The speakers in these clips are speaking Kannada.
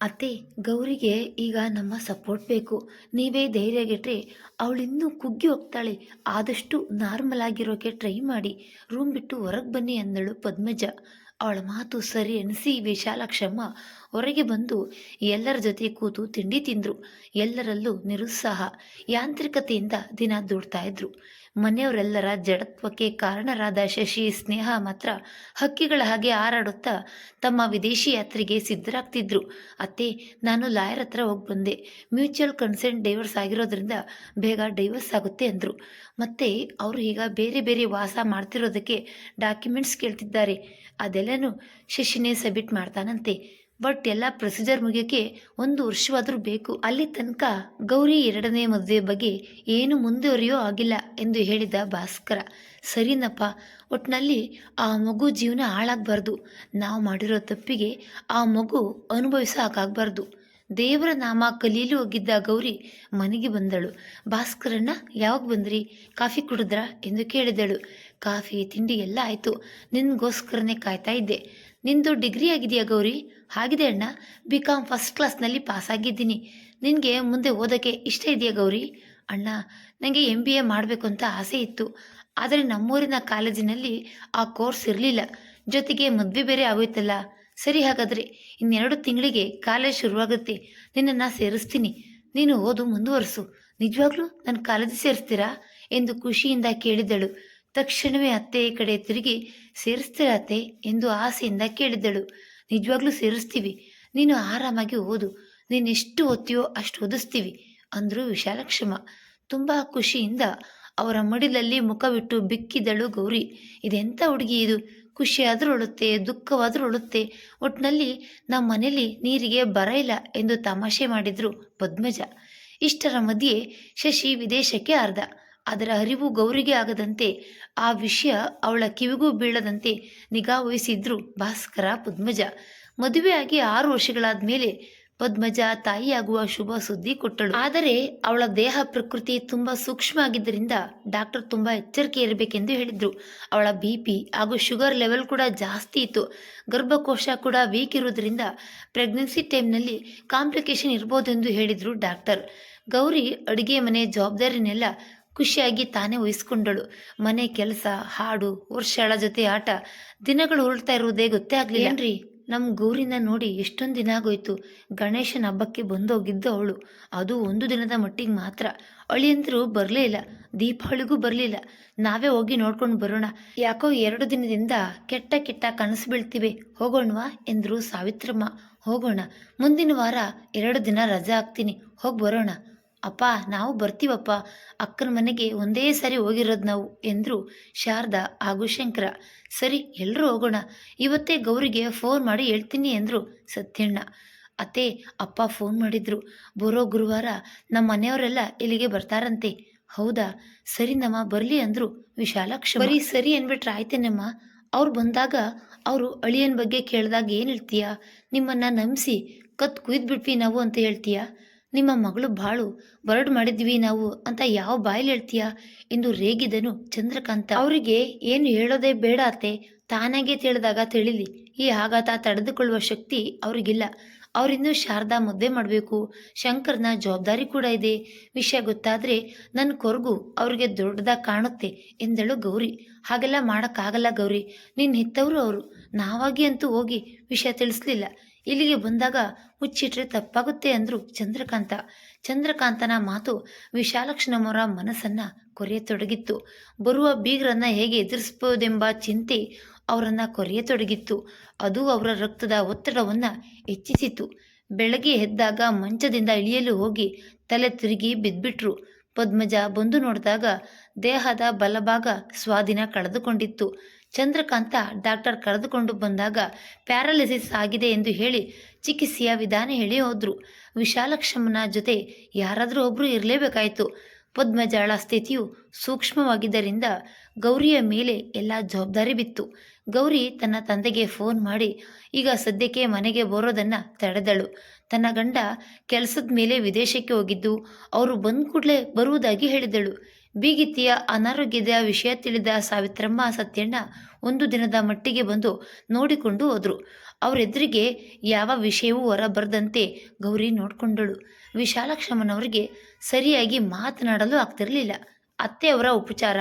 ಅತ್ತೆ, ಗೌರಿಗೆ ಈಗ ನಮ್ಮ ಸಪೋರ್ಟ್ ಬೇಕು. ನೀವೇ ಧೈರ್ಯಗೆಟ್ರೆ ಅವಳಿನ್ನೂ ಕುಗ್ಗಿ ಹೋಗ್ತಾಳೆ. ಆದಷ್ಟು ನಾರ್ಮಲ್ ಆಗಿರೋಕೆ ಟ್ರೈ ಮಾಡಿ. ರೂಮ್ ಬಿಟ್ಟು ಹೊರಗೆ ಬನ್ನಿ ಅಂದಳು ಪದ್ಮಜ. ಅವಳ ಮಾತು ಸರಿ ಅನಿಸಿ ವಿಶಾಲಾಕ್ಷಮ್ಮ ಹೊರಗೆ ಬಂದು ಎಲ್ಲರ ಜೊತೆ ಕೂತು ತಿಂಡಿ ತಿಂದರು. ಎಲ್ಲರಲ್ಲೂ ನಿರುತ್ಸಾಹ, ಯಾಂತ್ರಿಕತೆಯಿಂದ ದಿನ ದುಡ್ತಾ ಇದ್ರು. ಮನೆಯವರೆಲ್ಲರ ಜಡತ್ವಕ್ಕೆ ಕಾರಣರಾದ ಶಶಿ, ಸ್ನೇಹ ಮಾತ್ರ ಹಕ್ಕಿಗಳ ಹಾಗೆ ಹಾರಾಡುತ್ತಾ ತಮ್ಮ ವಿದೇಶಿ ಯಾತ್ರೆಗೆ ಸಿದ್ಧರಾಗ್ತಿದ್ರು. ಅತ್ತೆ, ನಾನು ಲಾಯರ್ ಹತ್ರ ಹೋಗಿ ಬಂದೆ. ಮ್ಯೂಚುವಲ್ ಕನ್ಸೆಂಟ್ ಡೈವರ್ಸ್ ಆಗಿರೋದ್ರಿಂದ ಬೇಗ ಡೈವರ್ಸ್ ಆಗುತ್ತೆ ಅಂದರು. ಮತ್ತೆ ಅವರು ಈಗ ಬೇರೆ ಬೇರೆ ವಾಸ ಮಾಡ್ತಿರೋದಕ್ಕೆ ಡಾಕ್ಯುಮೆಂಟ್ಸ್ ಕೇಳ್ತಿದ್ದಾರೆ. ಅದೆಲ್ಲನೂ ಶಶಿನೇ ಸಬ್ಮಿಟ್ ಮಾಡ್ತಾನಂತೆ. ಬಟ್ ಎಲ್ಲ ಪ್ರೊಸೀಜರ್ ಮುಗಿಯೋಕ್ಕೆ ಒಂದು ವರ್ಷವಾದರೂ ಬೇಕು. ಅಲ್ಲಿ ತನಕ ಗೌರಿ ಎರಡನೇ ಮದುವೆ ಬಗ್ಗೆ ಏನು ಮುಂದುವರಿಯೋ ಆಗಿಲ್ಲ ಎಂದು ಹೇಳಿದ ಭಾಸ್ಕರ. ಸರಿನಪ್ಪ ಒಟ್ಟಿನಲ್ಲಿ ಆ ಮಗು ಜೀವನ ಹಾಳಾಗಬಾರ್ದು. ನಾವು ಮಾಡಿರೋ ತಪ್ಪಿಗೆ ಆ ಮಗು ಅನುಭವಿಸೋಕ್ಕಾಗಬಾರ್ದು ದೇವರ ನಾಮ ಕಲೀಲು ಹೋಗಿದ್ದ ಗೌರಿ ಮನೆಗೆ ಬಂದಳು. ಭಾಸ್ಕರನ್ನ ಯಾವಾಗ ಬಂದ್ರಿ? ಕಾಫಿ ಕುಡಿದ್ರಾ? ಎಂದು ಕೇಳಿದಳು. ಕಾಫಿ, ತಿಂಡಿ ಎಲ್ಲ ಆಯಿತು. ನಿನ್ಗೋಸ್ಕರನೇ ಕಾಯ್ತಾ ಇದ್ದೆ. ನಿಂದು ಡಿಗ್ರಿ ಆಗಿದೆಯಾ ಗೌರಿ? ಆಗಿದೆ ಅಣ್ಣ. ಬಿ ಕಾಮ್ ಫಸ್ಟ್ ಕ್ಲಾಸ್ನಲ್ಲಿ ಪಾಸ್ ಆಗಿದ್ದೀನಿ. ನಿನಗೆ ಮುಂದೆ ಓದೋಕ್ಕೆ ಇಷ್ಟ ಇದೆಯಾ ಗೌರಿ? ಅಣ್ಣ ನನಗೆ ಎಂ ಬಿ ಎ ಮಾಡಬೇಕು ಅಂತ ಆಸೆ ಇತ್ತು. ಆದರೆ ನಮ್ಮೂರಿನ ಕಾಲೇಜಿನಲ್ಲಿ ಆ ಕೋರ್ಸ್ ಇರಲಿಲ್ಲ. ಜೊತೆಗೆ ಮದುವೆ ಬೇರೆ ಆಗೋಯ್ತಲ್ಲ. ಸರಿ ಹಾಗಾದರೆ, ಇನ್ನೆರಡು ತಿಂಗಳಿಗೆ ಕಾಲೇಜ್ ಶುರುವಾಗುತ್ತೆ. ನಿನ್ನನ್ನು ಸೇರಿಸ್ತೀನಿ. ನೀನು ಓದು ಮುಂದುವರಿಸು. ನಿಜವಾಗ್ಲೂ ನನ್ನ ಕಾಲೇಜ್ ಸೇರಿಸ್ತೀರಾ? ಎಂದು ಖುಷಿಯಿಂದ ಕೇಳಿದಳು. ತಕ್ಷಣವೇ ಅತ್ತೆಯ ಕಡೆ ತಿರುಗಿ, ಸೇರಿಸ್ತೀರ ಅತ್ತೆ? ಎಂದು ಆಸೆಯಿಂದ ಕೇಳಿದಳು ನಿಜವಾಗ್ಲೂ ಸೇರಿಸ್ತೀವಿ. ನೀನು ಆರಾಮಾಗಿ ಓದು. ನೀನು ಎಷ್ಟು ಓದ್ತೀಯೋ ಅಷ್ಟು ಓದಿಸ್ತೀವಿ, ಅಂದರು ವಿಶಾಲಕ್ಷಮ. ತುಂಬ ಖುಷಿಯಿಂದ ಅವರ ಮಡಿಲಲ್ಲಿ ಮುಖವಿಟ್ಟು ಬಿಕ್ಕಿದಳು ಗೌರಿ. ಇದೆಂಥ ಹುಡುಗಿ ಇದು? ಖುಷಿಯಾದರೂ ಉಳುತ್ತೆ ದುಃಖವಾದರೂ ಉಳುತ್ತೆ ಒಟ್ಟಿನಲ್ಲಿ ನಮ್ಮ ಮನೇಲಿ ನೀರಿಗೆ ಬರ ಇಲ್ಲ ಎಂದು ತಮಾಷೆ ಮಾಡಿದ್ರು ಪದ್ಮಜ. ಇಷ್ಟರ ಮಧ್ಯೆ ಶಶಿ ವಿದೇಶಕ್ಕೆ ಅರ್ಧ ಅದರ ಅರಿವು ಗೌರಿಗೆ ಆಗದಂತೆ ಆ ವಿಷಯ ಅವಳ ಕಿವಿಗೂ ಬೀಳದಂತೆ ನಿಗಾ ವಹಿಸಿದ್ರು ಭಾಸ್ಕರ, ಪದ್ಮಜ. ಮದುವೆಯಾಗಿ ಆರು ವರ್ಷಗಳಾದ ಮೇಲೆ ಪದ್ಮಜ ತಾಯಿಯಾಗುವ ಶುಭ ಸುದ್ದಿ ಕೊಟ್ಟಳು. ಆದರೆ ಅವಳ ದೇಹ ಪ್ರಕೃತಿ ತುಂಬಾ ಸೂಕ್ಷ್ಮ ಆಗಿದ್ದರಿಂದ ಡಾಕ್ಟರ್ ತುಂಬಾ ಎಚ್ಚರಿಕೆ ಇರಬೇಕೆಂದು ಹೇಳಿದ್ರು. ಅವಳ ಬಿ ಪಿ ಹಾಗೂ ಶುಗರ್ ಲೆವೆಲ್ ಕೂಡ ಜಾಸ್ತಿ ಇತ್ತು. ಗರ್ಭಕೋಶ ಕೂಡ ವೀಕ್ ಇರುವುದರಿಂದ ಪ್ರೆಗ್ನೆನ್ಸಿ ಟೈಮ್ನಲ್ಲಿ ಕಾಂಪ್ಲಿಕೇಶನ್ ಇರ್ಬೋದೆಂದು ಹೇಳಿದ್ರು ಡಾಕ್ಟರ್. ಗೌರಿ ಅಡುಗೆ ಮನೆ ಜವಾಬ್ದಾರಿನೆಲ್ಲ ಖುಷಿಯಾಗಿ ತಾನೇ ವಹಿಸ್ಕೊಂಡಳು ಮನೆ ಕೆಲಸ ಹಾಡು ವರ್ಷಗಳ ಜೊತೆ ಆಟ ದಿನಗಳು ಉರುಳ್ತಾ ಇರುವುದೇ ಗೊತ್ತೇ ಆಗಲಿಲ್ಲ. ಏನ್ರಿ? ನಮ್ಮ ಗೌರಿನ ನೋಡಿ ಎಷ್ಟೊಂದು ದಿನ ಆಗೋಯ್ತು. ಗಣೇಶನ ಹಬ್ಬಕ್ಕೆ ಬಂದೋಗಿದ್ದು ಅವಳು. ಅದು ಒಂದು ದಿನದ ಮಟ್ಟಿಗೆ ಮಾತ್ರ. ಅಳಿಯಂದ್ರು ಬರಲೇ ಇಲ್ಲ. ದೀಪಾವಳಿಗೂ ಬರಲಿಲ್ಲ. ನಾವೇ ಹೋಗಿ ನೋಡ್ಕೊಂಡು ಬರೋಣ. ಯಾಕೋ ಎರಡು ದಿನದಿಂದ ಕೆಟ್ಟ ಕೆಟ್ಟ ಕನಸು ಬೀಳ್ತಿವೆ. ಹೋಗೋಣವಾ ಎಂದರು ಸಾವಿತ್ರಮ್ಮ. ಹೋಗೋಣ. ಮುಂದಿನ ವಾರ ಎರಡು ದಿನ ರಜೆ ಹಾಕ್ತೀನಿ. ಹೋಗಿ ಬರೋಣ. ಅಪ್ಪ, ನಾವು ಬರ್ತೀವಪ್ಪ. ಅಕ್ಕನ ಮನೆಗೆ ಒಂದೇ ಸಾರಿ ಹೋಗಿರೋದು ನಾವು ಎಂದರು ಶಾರದಾ ಹಾಗೂ ಶಂಕರ. ಸರಿ ಎಲ್ಲರೂ ಹೋಗೋಣ. ಇವತ್ತೇ ಗೌರಿಗೆ ಫೋನ್ ಮಾಡಿ ಹೇಳ್ತೀನಿ ಎಂದರು ಸತ್ಯಣ್ಣ. ಅತ್ತೆ, ಅಪ್ಪ ಫೋನ್ ಮಾಡಿದ್ರು. ಬರೋ ಗುರುವಾರ ನಮ್ಮ ಮನೆಯವರೆಲ್ಲ ಇಲ್ಲಿಗೆ ಬರ್ತಾರಂತೆ. ಹೌದಾ? ಸರಿ ನಮ್ಮ ಬರಲಿ ಅಂದರು ವಿಶಾಲಾಕ್ಷ ಬರೀ ಸರಿ ಅಂದ್ಬಿಟ್ರೆ ಆಯ್ತೇನಮ್ಮ? ಅವ್ರು ಬಂದಾಗ ಅವರು ಅಳಿಯನ ಬಗ್ಗೆ ಕೇಳಿದಾಗ ಏನು ಹೇಳ್ತೀಯಾ? ನಿಮ್ಮನ್ನು ನಂಬಿಸಿ ಕತ್ ಕುಯ್ದ್ಬಿಟ್ವಿ ನಾವು ಅಂತ ಹೇಳ್ತೀಯಾ? ನಿಮ್ಮ ಮಗಳು ಬಾಳು ಬರಡು ಮಾಡಿದ್ವಿ ನಾವು ಅಂತ ಯಾವ ಬಾಯಲ್ಲಿ ಹೇಳ್ತೀಯ? ಎಂದು ರೇಗಿದನು ಚಂದ್ರಕಾಂತ. ಅವರಿಗೆ ಏನು ಹೇಳೋದೇ ಬೇಡ ಅತ್ತೆ. ತಾನಾಗೆ ತಿಳಿದಾಗ ತಿಳಿಲಿ. ಈ ಆಘಾತ ತಡೆದುಕೊಳ್ಳುವ ಶಕ್ತಿ ಅವರಿಗಿಲ್ಲ. ಅವರಿನ್ನೂ ಶಾರದಾ ಮುದ್ದೆ ಮಾಡಬೇಕು. ಶಂಕರ್ನ ಜವಾಬ್ದಾರಿ ಕೂಡ ಇದೆ. ವಿಷಯ ಗೊತ್ತಾದರೆ ನನ್ನ ಕೊರಗು ಅವ್ರಿಗೆ ದೊಡ್ಡದಾಗಿ ಕಾಣುತ್ತೆ ಎಂದಳು ಗೌರಿ. ಹಾಗೆಲ್ಲ ಮಾಡೋಕ್ಕಾಗಲ್ಲ ಗೌರಿ. ನಿನ್ನ ಹೆತ್ತವರು ಅವರು. ನಾವಾಗಿ ಅಂತೂ ಹೋಗಿ ವಿಷಯ ತಿಳಿಸ್ಲಿಲ್ಲ. ಇಲ್ಲಿಗೆ ಬಂದಾಗ ಮುಚ್ಚಿಟ್ರೆ ತಪ್ಪಾಗುತ್ತೆ ಅಂದ್ರು ಚಂದ್ರಕಾಂತ. ಚಂದ್ರಕಾಂತನ ಮಾತು ವಿಶಾಲಕ್ಷಣಮರ ಮನಸ್ಸನ್ನ ಕೊರೆಯತೊಡಗಿತ್ತು. ಬರುವ ಬೀಗರನ್ನ ಹೇಗೆ ಎದುರಿಸಬಹುದೆಂಬ ಚಿಂತೆ ಅವರನ್ನ ಕೊರೆಯತೊಡಗಿತ್ತು. ಅದು ಅವರ ರಕ್ತದ ಒತ್ತಡವನ್ನ ಹೆಚ್ಚಿಸಿತು ಬೆಳಗ್ಗೆ ಎದ್ದಾಗ ಮಂಚದಿಂದ ಇಳಿಯಲು ಹೋಗಿ ತಲೆ ತಿರುಗಿ ಬಿದ್ಬಿಟ್ರು. ಪದ್ಮಜ ಬಂದು ನೋಡಿದಾಗ ದೇಹದ ಬಲಭಾಗ ಸ್ವಾಧೀನ ಕಳೆದುಕೊಂಡಿತ್ತು. ಚಂದ್ರಕಾಂತ ಡಾಕ್ಟರ್ ಕರೆದುಕೊಂಡು ಬಂದಾಗ ಪ್ಯಾರಾಲಿಸಿಸ್ ಆಗಿದೆ ಎಂದು ಹೇಳಿ ಚಿಕಿತ್ಸೆಯ ವಿಧಾನ ಹೇಳಿ ಹೋದ್ರು. ವಿಶಾಲಕ್ಷಮನ ಜೊತೆ ಯಾರಾದರೂ ಒಬ್ಬರು ಇರಲೇಬೇಕಾಯಿತು. ಪದ್ಮಜಾಳ ಸ್ಥಿತಿಯು ಸೂಕ್ಷ್ಮವಾಗಿದ್ದರಿಂದ ಗೌರಿಯ ಮೇಲೆ ಎಲ್ಲ ಜವಾಬ್ದಾರಿ ಬಿತ್ತು. ಗೌರಿ ತನ್ನ ತಂದೆಗೆ ಫೋನ್ ಮಾಡಿ, ಈಗ ಸದ್ಯಕ್ಕೆ ಮನೆಗೆ ಬರೋದನ್ನ ತಡೆದಳು. ತನ್ನ ಗಂಡ ಕೆಲಸದ ಮೇಲೆ ವಿದೇಶಕ್ಕೆ ಹೋಗಿದ್ದು, ಅವರು ಬಂದ ಕೂಡಲೇ ಬರುವುದಾಗಿ ಹೇಳಿದಳು. ಬೀಗಿತ್ತಿಯ ಅನಾರೋಗ್ಯದ ವಿಷಯ ತಿಳಿದ ಸಾವಿತ್ರಮ್ಮ ಸತ್ಯಣ್ಣ ಒಂದು ದಿನದ ಮಟ್ಟಿಗೆ ಬಂದು ನೋಡಿಕೊಂಡು ಹೋದರು. ಅವರೆದುರಿಗೆ ಯಾವ ವಿಷಯವೂ ಹೊರಬರದಂತೆ ಗೌರಿ ನೋಡಿಕೊಂಡಳು. ವಿಶಾಲಕ್ಷಮ್ಮನವರಿಗೆ ಸರಿಯಾಗಿ ಮಾತನಾಡಲು ಆಗ್ತಿರಲಿಲ್ಲ. ಅತ್ತೆಯವರ ಉಪಚಾರ,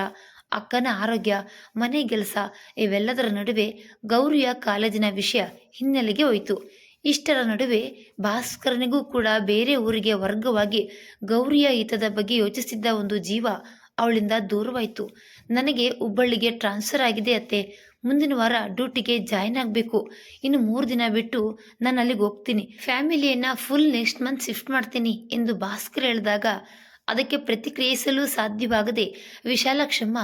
ಅಕ್ಕನ ಆರೋಗ್ಯ, ಮನೆ ಕೆಲಸ ಇವೆಲ್ಲದರ ನಡುವೆ ಗೌರಿಯ ಕಾಲೇಜಿನ ವಿಷಯ ಹಿನ್ನೆಲೆಗೆ ಹೋಯಿತು. ಇಷ್ಟರ ನಡುವೆ ಭಾಸ್ಕರನಿಗೂ ಕೂಡ ಬೇರೆ ಊರಿಗೆ ವರ್ಗವಾಗಿ ಗೌರಿಯ ಹಿತದ ಬಗ್ಗೆ ಯೋಚಿಸಿದ್ದ ಒಂದು ಜೀವ ಅವಳಿಂದ ದೂರವಾಯಿತು. ನನಗೆ ಹುಬ್ಬಳ್ಳಿಗೆ ಟ್ರಾನ್ಸ್ಫರ್ ಆಗಿದೆ ಅತ್ತೆ. ಮುಂದಿನ ವಾರ ಡ್ಯೂಟಿಗೆ ಜಾಯ್ನ್ ಆಗಬೇಕು. ಇನ್ನು ಮೂರು ದಿನ ಬಿಟ್ಟು ನಾನು ಅಲ್ಲಿಗೆ ಹೋಗ್ತೀನಿ. ಫ್ಯಾಮಿಲಿಯನ್ನು ಫುಲ್ ನೆಕ್ಸ್ಟ್ ಮಂತ್ ಶಿಫ್ಟ್ ಮಾಡ್ತೀನಿ ಎಂದು ಭಾಸ್ಕರ್ ಹೇಳಿದಾಗ ಅದಕ್ಕೆ ಪ್ರತಿಕ್ರಿಯಿಸಲು ಸಾಧ್ಯವಾಗದೆ ವಿಶಾಲಾಕ್ಷಮ್ಮ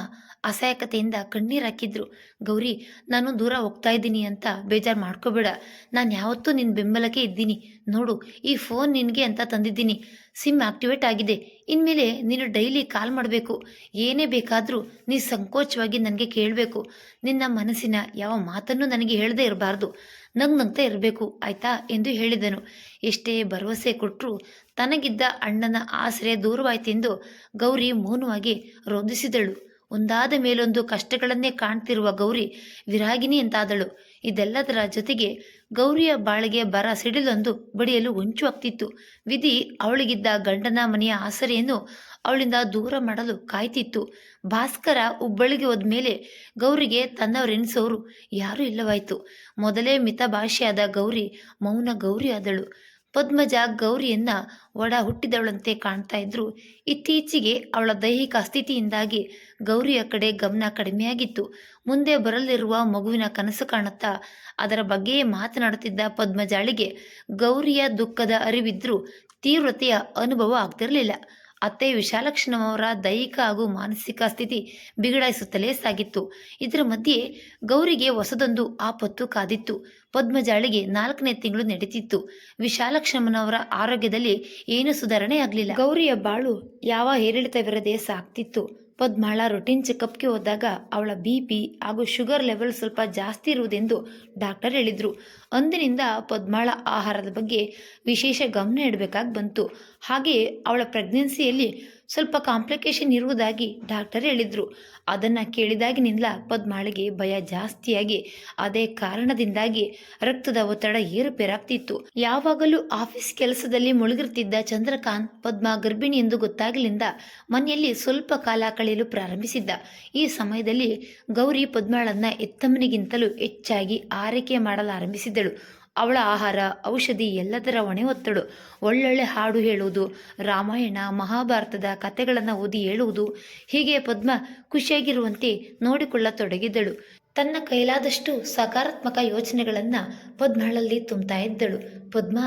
ಅಸಹಾಯಕತೆಯಿಂದ ಕಣ್ಣೀರು ಹಾಕಿದ್ರು. ಗೌರಿ, ನಾನು ದೂರ ಹೋಗ್ತಾ ಇದ್ದೀನಿ ಅಂತ ಬೇಜಾರು ಮಾಡ್ಕೋಬೇಡ. ನಾನು ಯಾವತ್ತೂ ನಿನ್ನ ಬೆಂಬಲಕ್ಕೆ ಇದ್ದೀನಿ. ನೋಡು, ಈ ಫೋನ್ ನಿನಗೆ ಅಂತ ತಂದಿದ್ದೀನಿ. ಸಿಮ್ ಆಕ್ಟಿವೇಟ್ ಆಗಿದೆ. ಇನ್ಮೇಲೆ ನೀನು ಡೈಲಿ ಕಾಲ್ ಮಾಡಬೇಕು. ಏನೇ ಬೇಕಾದರೂ ನೀ ಸಂಕೋಚವಾಗಿ ನನಗೆ ಕೇಳಬೇಕು. ನಿನ್ನ ಮನಸ್ಸಿನ ಯಾವ ಮಾತನ್ನು ನನಗೆ ಹೇಳದೇ ಇರಬಾರ್ದು. ನಂಗೆ ನಂಗ್ತಾ ಇರಬೇಕು, ಆಯ್ತಾ? ಎಂದು ಹೇಳಿದನು. ಎಷ್ಟೇ ಭರವಸೆ ಕೊಟ್ಟರೂ ತನಗಿದ್ದ ಅಣ್ಣನ ಆಸರೆ ದೂರವಾಯ್ತೆಂದು ಗೌರಿ ಮೌನವಾಗಿ ರೋಧಿಸಿದಳು ಒಂದಾದ ಮೇಲೊಂದು ಕಷ್ಟಗಳನ್ನೇ ಕಾಣ್ತಿರುವ ಗೌರಿ ವಿರಾಗಿನಿ ಅಂತಾದಳು ಇದೆಲ್ಲದರ ಜೊತೆಗೆ ಗೌರಿಯ ಬಾಳಿಗೆ ಬರ ಸಿಡಿಲೊಂದು ಬಡಿಯಲು ಹೊಂಚು ಆಗ್ತಿತ್ತು. ವಿಧಿ ಅವಳಿಗಿದ್ದ ಗಂಡನ ಮನೆಯ ಆಸರೆಯನ್ನು ಅವಳಿಂದ ದೂರ ಮಾಡಲು ಕಾಯ್ತಿತ್ತು. ಭಾಸ್ಕರ ಹುಬ್ಬಳ್ಳಿಗೆ ಹೋದ್ಮೇಲೆ ಗೌರಿಗೆ ತನ್ನವರೆನಿಸೋರು ಯಾರೂ ಇಲ್ಲವಾಯಿತು. ಮೊದಲೇ ಮಿತಭಾಷೆಯಾದ ಗೌರಿ ಮೌನ ಗೌರಿ ಆದಳು. ಪದ್ಮಜ ಗೌರಿಯನ್ನ ಒಡ ಹುಟ್ಟಿದವಳಂತೆ ಕಾಣ್ತಾ ಇದ್ರು. ಇತ್ತೀಚೆಗೆ ಅವಳ ದೈಹಿಕ ಸ್ಥಿತಿಯಿಂದಾಗಿ ಗೌರಿಯ ಕಡೆ ಗಮನ ಕಡಿಮೆಯಾಗಿತ್ತು. ಮುಂದೆ ಬರಲಿರುವ ಮಗುವಿನ ಕನಸು ಕಾಣುತ್ತಾ ಅದರ ಬಗ್ಗೆಯೇ ಮಾತನಾಡುತ್ತಿದ್ದ ಪದ್ಮಜಾಳಿಗೆ ಗೌರಿಯ ದುಃಖದ ಅರಿವಿದ್ರೂ ತೀವ್ರತೆಯ ಅನುಭವ ಆಗ್ತಿರಲಿಲ್ಲ. ಅತ್ತೆ ವಿಶಾಲಕ್ಷಣವರ ದೈಹಿಕ ಹಾಗೂ ಮಾನಸಿಕ ಸ್ಥಿತಿ ಬಿಗಡಾಯಿಸುತ್ತಲೇ ಸಾಗಿತ್ತು. ಇದರ ಮಧ್ಯೆ ಗೌರಿಗೆ ಹೊಸದೊಂದು ಆಪತ್ತು ಕಾದಿತ್ತು. ಪದ್ಮಜಾಳಿಗೆ ನಾಲ್ಕನೇ ತಿಂಗಳು ನಡೀತಿತ್ತು. ವಿಶಾಲಕ್ಷಮನವರ ಆರೋಗ್ಯದಲ್ಲಿ ಏನೂ ಸುಧಾರಣೆ ಆಗಲಿಲ್ಲ. ಗೌರಿಯ ಬಾಳು ಯಾವ ಏರಿಳಿತವಿರದೆ ಸಾಗ್ತಿತ್ತು. ಪದ್ಮಾಳ ರೊಟೀನ್ ಚೆಕಪ್ಗೆ ಹೋದಾಗ ಅವಳ ಬಿ ಪಿ ಹಾಗೂ ಶುಗರ್ ಲೆವೆಲ್ ಸ್ವಲ್ಪ ಜಾಸ್ತಿ ಇರುವುದೆಂದು ಡಾಕ್ಟರ್ ಹೇಳಿದರು. ಅಂದಿನಿಂದ ಪದ್ಮಾಳ ಆಹಾರದ ಬಗ್ಗೆ ವಿಶೇಷ ಗಮನ ಇಡಬೇಕಾಗಿ ಬಂತು. ಹಾಗೆಯೇ ಅವಳ ಪ್ರೆಗ್ನೆನ್ಸಿಯಲ್ಲಿ ಸ್ವಲ್ಪ ಕಾಂಪ್ಲಿಕೇಶನ್ ಇರುವುದಾಗಿ ಡಾಕ್ಟರ್ ಹೇಳಿದರು. ಅದನ್ನು ಕೇಳಿದಾಗಿನಿಂದ ಪದ್ಮಾಳಿಗೆ ಭಯ ಜಾಸ್ತಿಯಾಗಿ. ಅದೇ ಕಾರಣದಿಂದಾಗಿ ರಕ್ತದ ಒತ್ತಡ ಏರುಪೇರಾಗ್ತಿತ್ತು. ಯಾವಾಗಲೂ ಆಫೀಸ್ ಕೆಲಸದಲ್ಲಿ ಮುಳುಗಿರ್ತಿದ್ದ ಚಂದ್ರಕಾಂತ್ ಪದ್ಮ ಗರ್ಭಿಣಿ ಎಂದು ಗೊತ್ತಾಗಲಿಂದ ಮನೆಯಲ್ಲಿ ಸ್ವಲ್ಪ ಕಾಲ ಕಳೆಯಲು ಪ್ರಾರಂಭಿಸಿದ್ದ. ಈ ಸಮಯದಲ್ಲಿ ಗೌರಿ ಪದ್ಮಾಳನ್ನ ಎತ್ತಮ್ಮನಿಗಿಂತಲೂ ಹೆಚ್ಚಾಗಿ ಆರೈಕೆ ಮಾಡಲಾರಂಭಿಸಿದ್ದಳು. ಅವಳ ಆಹಾರ, ಔಷಧಿ ಎಲ್ಲದರ ಹೊಣೆ ಹೊತ್ತಳು ಒಳ್ಳೊಳ್ಳೆ ಹಾಡು ಹೇಳುವುದು, ರಾಮಾಯಣ, ಮಹಾಭಾರತದ ಕಥೆಗಳನ್ನು ಓದಿ ಹೇಳುವುದು, ಹೀಗೆ ಪದ್ಮ ಖುಷಿಯಾಗಿರುವಂತೆ ನೋಡಿಕೊಳ್ಳತೊಡಗಿದ್ದಳು ತನ್ನ ಕೈಲಾದಷ್ಟು ಸಕಾರಾತ್ಮಕ ಯೋಚನೆಗಳನ್ನು ಪದ್ಮಳಲ್ಲಿ ತುಂಬ್ತಾ ಇದ್ದಳು. ಪದ್ಮ,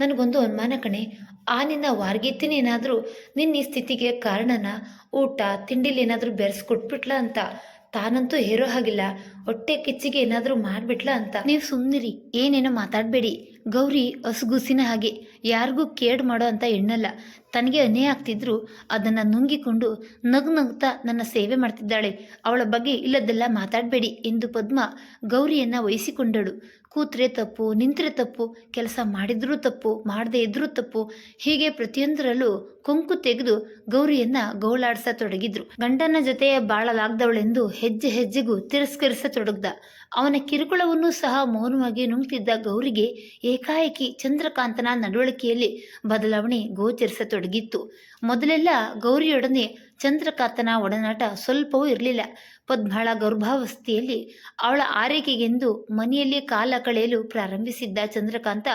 ನನಗೊಂದು ಅನುಮಾನ ಕಣೆ. ಆ ನಿನ್ನ ವಾರ್ಗೀತಿನೇನಾದರೂ ನಿನ್ನ ಈ ಸ್ಥಿತಿಗೆ ಕಾರಣನ ಊಟ ತಿಂಡಿಲಿ ಏನಾದರೂ ಬೆರೆಸ್ಕೊಟ್ಬಿಟ್ಲ ಅಂತ ತಾನಂತೂ ಹೇರೋ ಹಾಗಿಲ್ಲ. ಹೊಟ್ಟೆ ಕಿಚ್ಚಿಗೆ ಏನಾದರೂ ಮಾಡಿಬಿಟ್ಲ ಅಂತ. ನೀವು ಸುಮ್ಮನಿರಿ ಏನೇನೋ ಮಾತಾಡಬೇಡಿ. ಗೌರಿ ಹಸುಗುಸಿನ ಹಾಗೆ, ಯಾರಿಗೂ ಕೇಡ್ ಮಾಡೋ ಅಂತ ಹೆಣ್ಣಲ್ಲ ತನಗೆ ಅನೇ ಆಗ್ತಿದ್ರು, ಅದನ್ನು ನುಂಗಿಕೊಂಡು ನಗು ನಗ್ತಾ ನನ್ನ ಸೇವೆ ಮಾಡ್ತಿದ್ದಾಳೆ. ಅವಳ ಬಗ್ಗೆ ಇಲ್ಲದೆಲ್ಲ ಮಾತಾಡಬೇಡಿ ಎಂದು ಪದ್ಮ ಗೌರಿಯನ್ನು ವಹಿಸಿಕೊಂಡಳು. ಕೂತ್ರೆ ತಪ್ಪು, ನಿಂತರೆ ತಪ್ಪು, ಕೆಲಸ ಮಾಡಿದ್ರೂ ತಪ್ಪು, ಮಾಡದೇ ಇದ್ರೂ ತಪ್ಪು, ಹೀಗೆ ಪ್ರತಿಯೊಂದರಲ್ಲೂ ಕೊಂಕು ತೆಗೆದು ಗೌರಿಯನ್ನ ಗೋಳಾಡಿಸತೊಡಗಿದ್ರು ಗಂಡನ ಜೊತೆ ಬಾಳಲಾಗ್ದವಳೆಂದು ಹೆಜ್ಜೆ ಹೆಜ್ಜೆಗೂ ತಿರಸ್ಕರಿಸತೊಡಗ್ದ ಅವನ ಕಿರುಕುಳವನ್ನು ಸಹ ಮೌನವಾಗಿ ನುಂಗ್ತಿದ್ದ ಗೌರಿಗೆ ಏಕಾಏಕಿ ಚಂದ್ರಕಾಂತನ ನಡವಳಿಕೆಯಲ್ಲಿ ಬದಲಾವಣೆ ಗೋಚರಿಸತೊಡಗಿತ್ತು ಮೊದಲೆಲ್ಲ ಗೌರಿಯೊಡನೆ ಚಂದ್ರಕಾಂತನ ಒಡನಾಟ ಸ್ವಲ್ಪವೂ ಇರಲಿಲ್ಲ. ಪದ್ಮಳ ಗರ್ಭಾವಸ್ಥೆಯಲ್ಲಿ ಅವಳ ಆರೈಕೆಗೆಂದು ಮನೆಯಲ್ಲಿ ಕಾಲ ಕಳೆಯಲು ಪ್ರಾರಂಭಿಸಿದ್ದ ಚಂದ್ರಕಾಂತ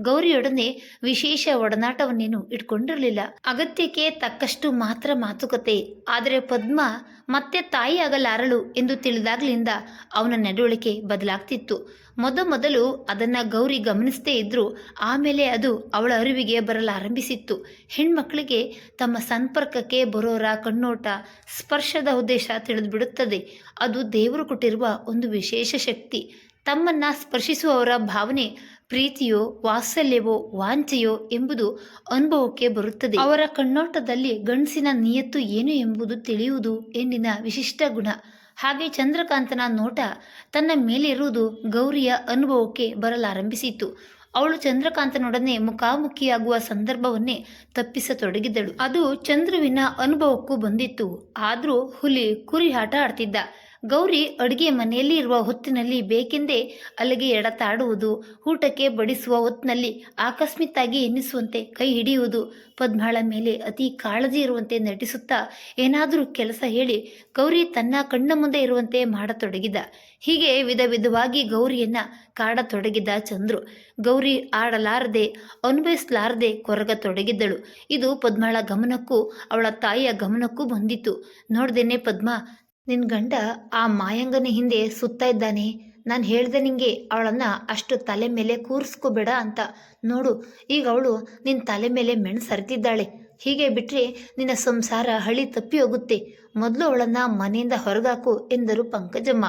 ಗೌರಿಯೊಡನೆ ವಿಶೇಷ ಒಡನಾಟವನ್ನೇನು ಇಟ್ಕೊಂಡಿರಲಿಲ್ಲ. ಅಗತ್ಯಕ್ಕೆ ತಕ್ಕಷ್ಟು ಮಾತ್ರ ಮಾತುಕತೆ. ಆದರೆ ಪದ್ಮ ಮತ್ತೆ ತಾಯಿ ಆಗಲಾರಳು ಎಂದು ತಿಳಿದಾಗಲಿಂದ ಅವನ ನಡವಳಿಕೆ ಬದಲಾಗ್ತಿತ್ತು. ಮೊದಮೊದಲು ಅದನ್ನು ಗೌರಿ ಗಮನಿಸದೇ ಇದ್ದರೂ ಆಮೇಲೆ ಅದು ಅವಳ ಅರಿವಿಗೆ ಬರಲಾರಂಭಿಸಿತ್ತು ಹೆಣ್ಮಕ್ಳಿಗೆ ತಮ್ಮ ಸಂಪರ್ಕಕ್ಕೆ ಬರೋರ ಕಣ್ಣೋಟ, ಸ್ಪರ್ಶದ ಉದ್ದೇಶ ತಿಳಿದುಬಿಡುತ್ತದೆ. ಅದು ದೇವರು ಕೊಟ್ಟಿರುವ ಒಂದು ವಿಶೇಷ ಶಕ್ತಿ. ತಮ್ಮನ್ನು ಸ್ಪರ್ಶಿಸುವವರ ಭಾವನೆ ಪ್ರೀತಿಯೋ, ವಾತ್ಸಲ್ಯವೋ ವಾಂಚೆಯೋ ಎಂಬುದು ಅನುಭವಕ್ಕೆ ಬರುತ್ತದೆ. ಅವರ ಕಣ್ಣೋಟದಲ್ಲಿ ಗಂಡಸಿನ ನಿಯತ್ತು ಏನು ಎಂಬುದು ತಿಳಿಯುವುದು ಹೆಣ್ಣಿನ ವಿಶಿಷ್ಟ ಗುಣ. ಹಾಗೆ ಚಂದ್ರಕಾಂತನ ನೋಟ ತನ್ನ ಮೇಲಿರುವುದು ಗೌರಿಯ ಅನುಭವಕ್ಕೆ ಬರಲಾರಂಭಿಸಿತು. ಅವಳು ಚಂದ್ರಕಾಂತನೊಡನೆ ಮುಖಾಮುಖಿಯಾಗುವ ಸಂದರ್ಭವನ್ನೇ ತಪ್ಪಿಸತೊಡಗಿದಳು. ಅದು ಚಂದ್ರುವಿನ ಅನುಭವಕ್ಕೂ ಬಂದಿತ್ತು. ಆದರೂ ಹುಲಿ, ಕುರಿ ಆಟ ಆಡ್ತಿದ್ದ. ಗೌರಿ ಅಡುಗೆ ಮನೆಯಲ್ಲಿ ಇರುವ ಹೊತ್ತಿನಲ್ಲಿ ಬೇಕೆಂದೇ ಅಲ್ಲಿಗೆ ಎಡತಾಡುವುದು, ಊಟಕ್ಕೆ ಬಡಿಸುವ ಹೊತ್ತಿನಲ್ಲಿ ಆಕಸ್ಮಿತ್ತಾಗಿ ಎನ್ನಿಸುವಂತೆ ಕೈ ಹಿಡಿಯುವುದು, ಪದ್ಮಾಳ ಮೇಲೆ ಅತಿ ಕಾಳಜಿ ಇರುವಂತೆ ನಟಿಸುತ್ತಾ ಏನಾದರೂ ಕೆಲಸ ಹೇಳಿ ಗೌರಿ ತನ್ನ ಕಣ್ಣ ಮುಂದೆ ಇರುವಂತೆ ಮಾಡತೊಡಗಿದ. ಹೀಗೆ ವಿಧ ವಿಧವಾಗಿ ಗೌರಿಯನ್ನ ಕಾಡತೊಡಗಿದ ಚಂದ್ರು. ಗೌರಿ ಆಡಲಾರದೆ, ಅನುಭವಿಸಲಾರದೆ ಕೊರಗತೊಡಗಿದ್ದಳು. ಇದು ಪದ್ಮಾಳ ಗಮನಕ್ಕೂ ಅವಳ ತಾಯಿಯ ಗಮನಕ್ಕೂ ಬಂದಿತು ನೋಡ್ದೇನೆ ಪದ್ಮ ನಿನ್ನ ಗಂಡ ಆ ಮಾಯಂಗನ ಹಿಂದೆ ಸುತ್ತಾ ಇದ್ದಾನೆ. ನಾನು ಹೇಳ್ದೆ ನಿಂಗೆ, ಅವಳನ್ನು ಅಷ್ಟು ತಲೆ ಮೇಲೆ ಕೂರಿಸ್ಕೋಬೇಡ ಅಂತ. ನೋಡು, ಈಗ ಅವಳು ನಿನ್ನ ತಲೆ ಮೇಲೆ ಮೆಣ್ ಸರಿತಿದ್ದಾಳೆ ಹೀಗೆ ಬಿಟ್ಟರೆ ನಿನ್ನ ಸಂಸಾರ ಹಳಿ ತಪ್ಪಿ ಹೋಗುತ್ತೆ. ಮೊದಲು ಅವಳನ್ನು ಮನೆಯಿಂದ ಹೊರಗಾಕು ಎಂದರು ಪಂಕಜಮ್ಮ.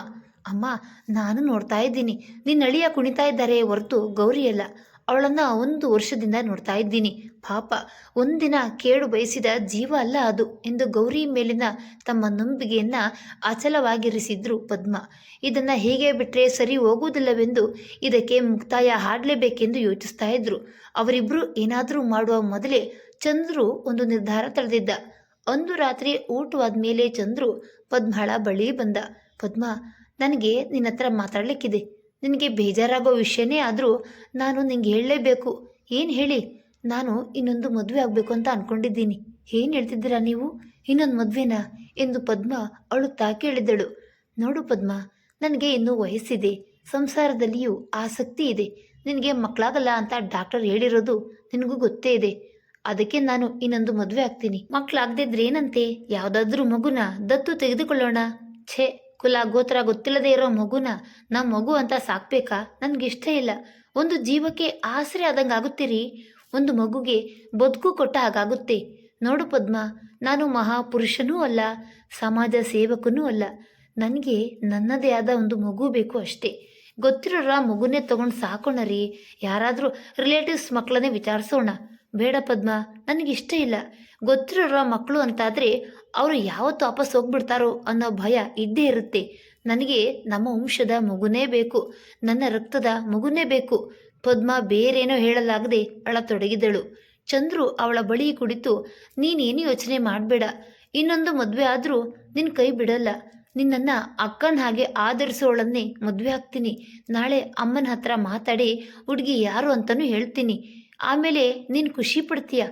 ಅಮ್ಮ, ನಾನು ನೋಡ್ತಾ ಇದ್ದೀನಿ. ನಿನ್ನ ಅಳಿಯ ಕುಣಿತಾ ಇದ್ದಾರೆ ಹೊರತು ಗೌರಿಯಲ್ಲ. ಅವಳನ್ನು ಒಂದು ವರ್ಷದಿಂದ ನೋಡ್ತಾ ಇದ್ದೀನಿ. ಪಾಪ, ಒಂದಿನ ಕೇಳು ಬಯಸಿದ ಜೀವ ಅಲ್ಲ ಅದು ಎಂದು ಗೌರಿ ಮೇಲಿನ ತಮ್ಮ ನಂಬಿಕೆಯನ್ನ ಅಚಲವಾಗಿರಿಸಿದ್ರು ಪದ್ಮ. ಇದನ್ನು ಹೇಗೆ ಬಿಟ್ಟರೆ ಸರಿ ಹೋಗುವುದಿಲ್ಲವೆಂದು ಇದಕ್ಕೆ ಮುಕ್ತಾಯ ಹಾಡಲೇಬೇಕೆಂದು ಯೋಚಿಸ್ತಾ ಇದ್ರು. ಅವರಿಬ್ಬರು ಏನಾದರೂ ಮಾಡುವ ಮೊದಲೇ ಚಂದ್ರು ಒಂದು ನಿರ್ಧಾರ ತಳೆದಿದ್ದ. ಒಂದು ರಾತ್ರಿ ಊಟವಾದ ಮೇಲೆ ಚಂದ್ರು ಪದ್ಮಳ ಬಳಿ ಬಂದ. ಪದ್ಮ, ನನಗೆ ನಿನ್ನ ಹತ್ರ ಮಾತಾಡಲಿಕ್ಕಿದೆ. ನಿನಗೆ ಬೇಜಾರಾಗೋ ವಿಷಯನೇ ಆದರೂ ನಾನು ನಿಂಗೆ ಹೇಳಲೇಬೇಕು. ಏನು ಹೇಳಿ? ನಾನು ಇನ್ನೊಂದು ಮದುವೆ ಆಗಬೇಕು ಅಂತ ಅಂದ್ಕೊಂಡಿದ್ದೀನಿ ಏನು ಹೇಳ್ತಿದ್ದೀರಾ ನೀವು? ಇನ್ನೊಂದು ಮದುವೆನಾ? ಎಂದು ಪದ್ಮ ಅಳುತ್ತಾ ಕೇಳಿದಳು. ನೋಡು ಪದ್ಮ, ನನಗೆ ಇನ್ನೂ ವಯಸ್ಸಿದೆ. ಸಂಸಾರದಲ್ಲಿಯೂ ಆಸಕ್ತಿ ಇದೆ. ನಿನಗೆ ಮಕ್ಕಳಾಗಲ್ಲ ಅಂತ ಡಾಕ್ಟರ್ ಹೇಳಿರೋದು ನಿನಗೂ ಗೊತ್ತೇ ಇದೆ. ಅದಕ್ಕೆ ನಾನು ಇನ್ನೊಂದು ಮದುವೆ ಆಗ್ತೀನಿ. ಮಕ್ಕಳಾಗದಿದ್ರೆ ಏನಂತೆ? ಯಾವುದಾದ್ರೂ ಮಗುನ ದತ್ತು ತೆಗೆದುಕೊಳ್ಳೋಣ. ಛೇ! ಕುಲ ಗೋತ್ರ ಗೊತ್ತಿಲ್ಲದೆ ಇರೋ ಮಗುನ ನಮ್ಮ ಮಗು ಅಂತ ಸಾಕ್ಬೇಕಾ? ನನಗಿಷ್ಟ ಇಲ್ಲ. ಒಂದು ಜೀವಕ್ಕೆ ಆಸರೆ ಆದಂಗೆ ಆಗುತ್ತೀರಿ? ಒಂದು ಮಗುಗೆ ಬದುಕು ಕೊಟ್ಟ ಹಾಗಾಗುತ್ತೆ. ನೋಡು ಪದ್ಮ, ನಾನು ಮಹಾಪುರುಷನೂ ಅಲ್ಲ, ಸಮಾಜ ಸೇವಕನೂ ಅಲ್ಲ. ನನಗೆ ನನ್ನದೇ ಆದ ಒಂದು ಮಗು ಬೇಕು ಅಷ್ಟೇ. ಗೊತ್ತಿರೋರ ಮಗುನೇ ತಗೊಂಡು ಸಾಕೋಣ ರೀ. ಯಾರಾದರೂ ರಿಲೇಟಿವ್ಸ್ ಮಕ್ಕಳನ್ನೇ ವಿಚಾರಿಸೋಣ. ಬೇಡ ಪದ್ಮ, ನನಗಿಷ್ಟ ಇಲ್ಲ. ಗೊತ್ತಿರೋರ ಮಕ್ಕಳು ಅಂತಾದರೆ ಅವರು ಯಾವತ್ತು ವಾಪಸ್ ಹೋಗ್ಬಿಡ್ತಾರೋ ಅನ್ನೋ ಭಯ ಇದ್ದೇ ಇರುತ್ತೆ. ನನಗೆ ನಮ್ಮ ವಂಶದ ಮಗುನೇ ಬೇಕು, ನನ್ನ ರಕ್ತದ ಮಗುನೇ ಬೇಕು. ಪದ್ಮ ಬೇರೇನೋ ಹೇಳಲಾಗದೆ ಅಳತೊಡಗಿದಳು ಚಂದ್ರು ಅವಳ ಬಳಿ ಕುಳಿತು, ನೀನೇನು ಯೋಚನೆ ಮಾಡಬೇಡ, ಇನ್ನೊಂದು ಮದುವೆ ಆದರೂ ನಿನ್ನ ಕೈ ಬಿಡಲ್ಲ. ನಿನ್ನನ್ನು ಅಕ್ಕನ ಹಾಗೆ ಆಧರಿಸೋಳನ್ನೇ ಮದುವೆ ಆಗ್ತೀನಿ. ನಾಳೆ ಅಮ್ಮನ ಹತ್ರ ಮಾತಾಡಿ ಹುಡುಗಿ ಯಾರು ಅಂತಲೂ ಹೇಳ್ತೀನಿ. ಆಮೇಲೆ ನೀನು ಖುಷಿ ಪಡ್ತೀಯ?